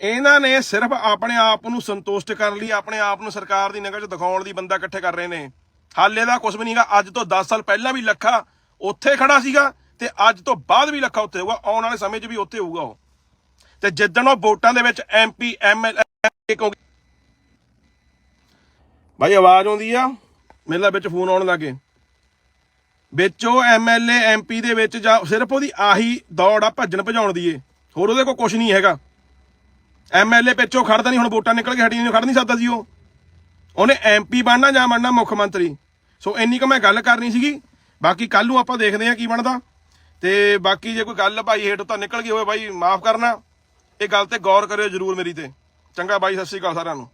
ਇਹਨਾਂ ਨੇ ਸਿਰਫ ਆਪਣੇ ਆਪ ਨੂੰ ਸੰਤੁਸ਼ਟ ਕਰਨ ਲਈ, ਆਪਣੇ ਆਪ ਨੂੰ ਸਰਕਾਰ ਦੀ ਨਿਗਾਹ 'ਚ ਦਿਖਾਉਣ ਲਈ ਬੰਦਾ ਇਕੱਠੇ ਕਰ ਰਹੇ ਨੇ। ਹਾਲੇ ਦਾ ਕੁਝ ਵੀ ਨਹੀਂਗਾ। ਅੱਜ ਤੋਂ 10 ਸਾਲ ਪਹਿਲਾਂ ਵੀ ਲੱਖਾ ਉੱਥੇ ਖੜਾ ਸੀਗਾ ਤੇ ਅੱਜ ਤੋਂ ਬਾਅਦ ਵੀ ਲੱਖਾ ਉੱਥੇ ਹੋਊਗਾ। ਆਉਣ ਵਾਲੇ ਸਮੇਂ 'ਚ ਵੀ ਉੱਥੇ ਹੋਊਗਾ ਉਹ। ਤੇ ਜਿੱਦਣ ਉਹ ਵੋਟਾਂ ਦੇ ਵਿੱਚ ਐਮਪੀ ਐਮਐਲਏ ਕਿਉਂਕਿ ਭਾਈ ਆਵਾਜ਼ ਆਉਂਦੀ ਆ? ਮੇਰੇ ਨਾਲ ਵਿੱਚ ਫੋਨ ਆਉਣ ਲੱਗੇ ਵਿੱਚ ਉਹ ਐਮਐਲਏ ਐਮਪੀ ਦੇ ਵਿੱਚ ਜਾਂ ਸਿਰਫ ਉਹਦੀ ਆਹੀ ਦੌੜ ਆ ਭੱਜਣ ਭਜਾਉਣ ਦੀ ਏ। ਹੋਰ ਉਹਦੇ ਕੋਲ ਕੁਝ ਨਹੀਂ ਹੈਗਾ। ਐਮਐਲਏ ਪਿੱਛੋਂ ਖੜਦਾ ਨਹੀਂ, ਹੁਣ ਵੋਟਾਂ ਨਿਕਲ ਕੇ ਹਟੀਆਂ ਨਹੀਂ ਖੜ ਨਹੀਂ ਸਕਦਾ ਸੀ ਉਹ। ਉਹਨੇ ਐਮਪੀ ਬਣਨਾ ਜਾਂ ਬਣਨਾ ਮੁੱਖ ਮੰਤਰੀ। ਸੋ ਇੰਨੀ ਕੁ ਮੈਂ ਗੱਲ ਕਰਨੀ ਸੀਗੀ। ਬਾਕੀ ਕੱਲ ਨੂੰ ਆਪਾਂ ਦੇਖਦੇ ਹਾਂ ਕੀ ਬਣਦਾ। ਤੇ ਬਾਕੀ ਜੇ ਕੋਈ ਗੱਲ ਭਾਈ ਹੇਠ ਤਾਂ ਨਿਕਲ ਗਈ ਹੋਵੇ ਭਾਈ, ਮਾਫ ਕਰਨਾ। ਇਹ ਗੱਲ ਤੇ ਗੌਰ ਕਰਿਓ ਜਰੂਰ ਮੇਰੀ ਤੇ। ਚੰਗਾ ਬਾਈ, ਸਤਿ ਸ਼੍ਰੀ ਅਕਾਲ ਸਾਰਿਆਂ ਨੂੰ।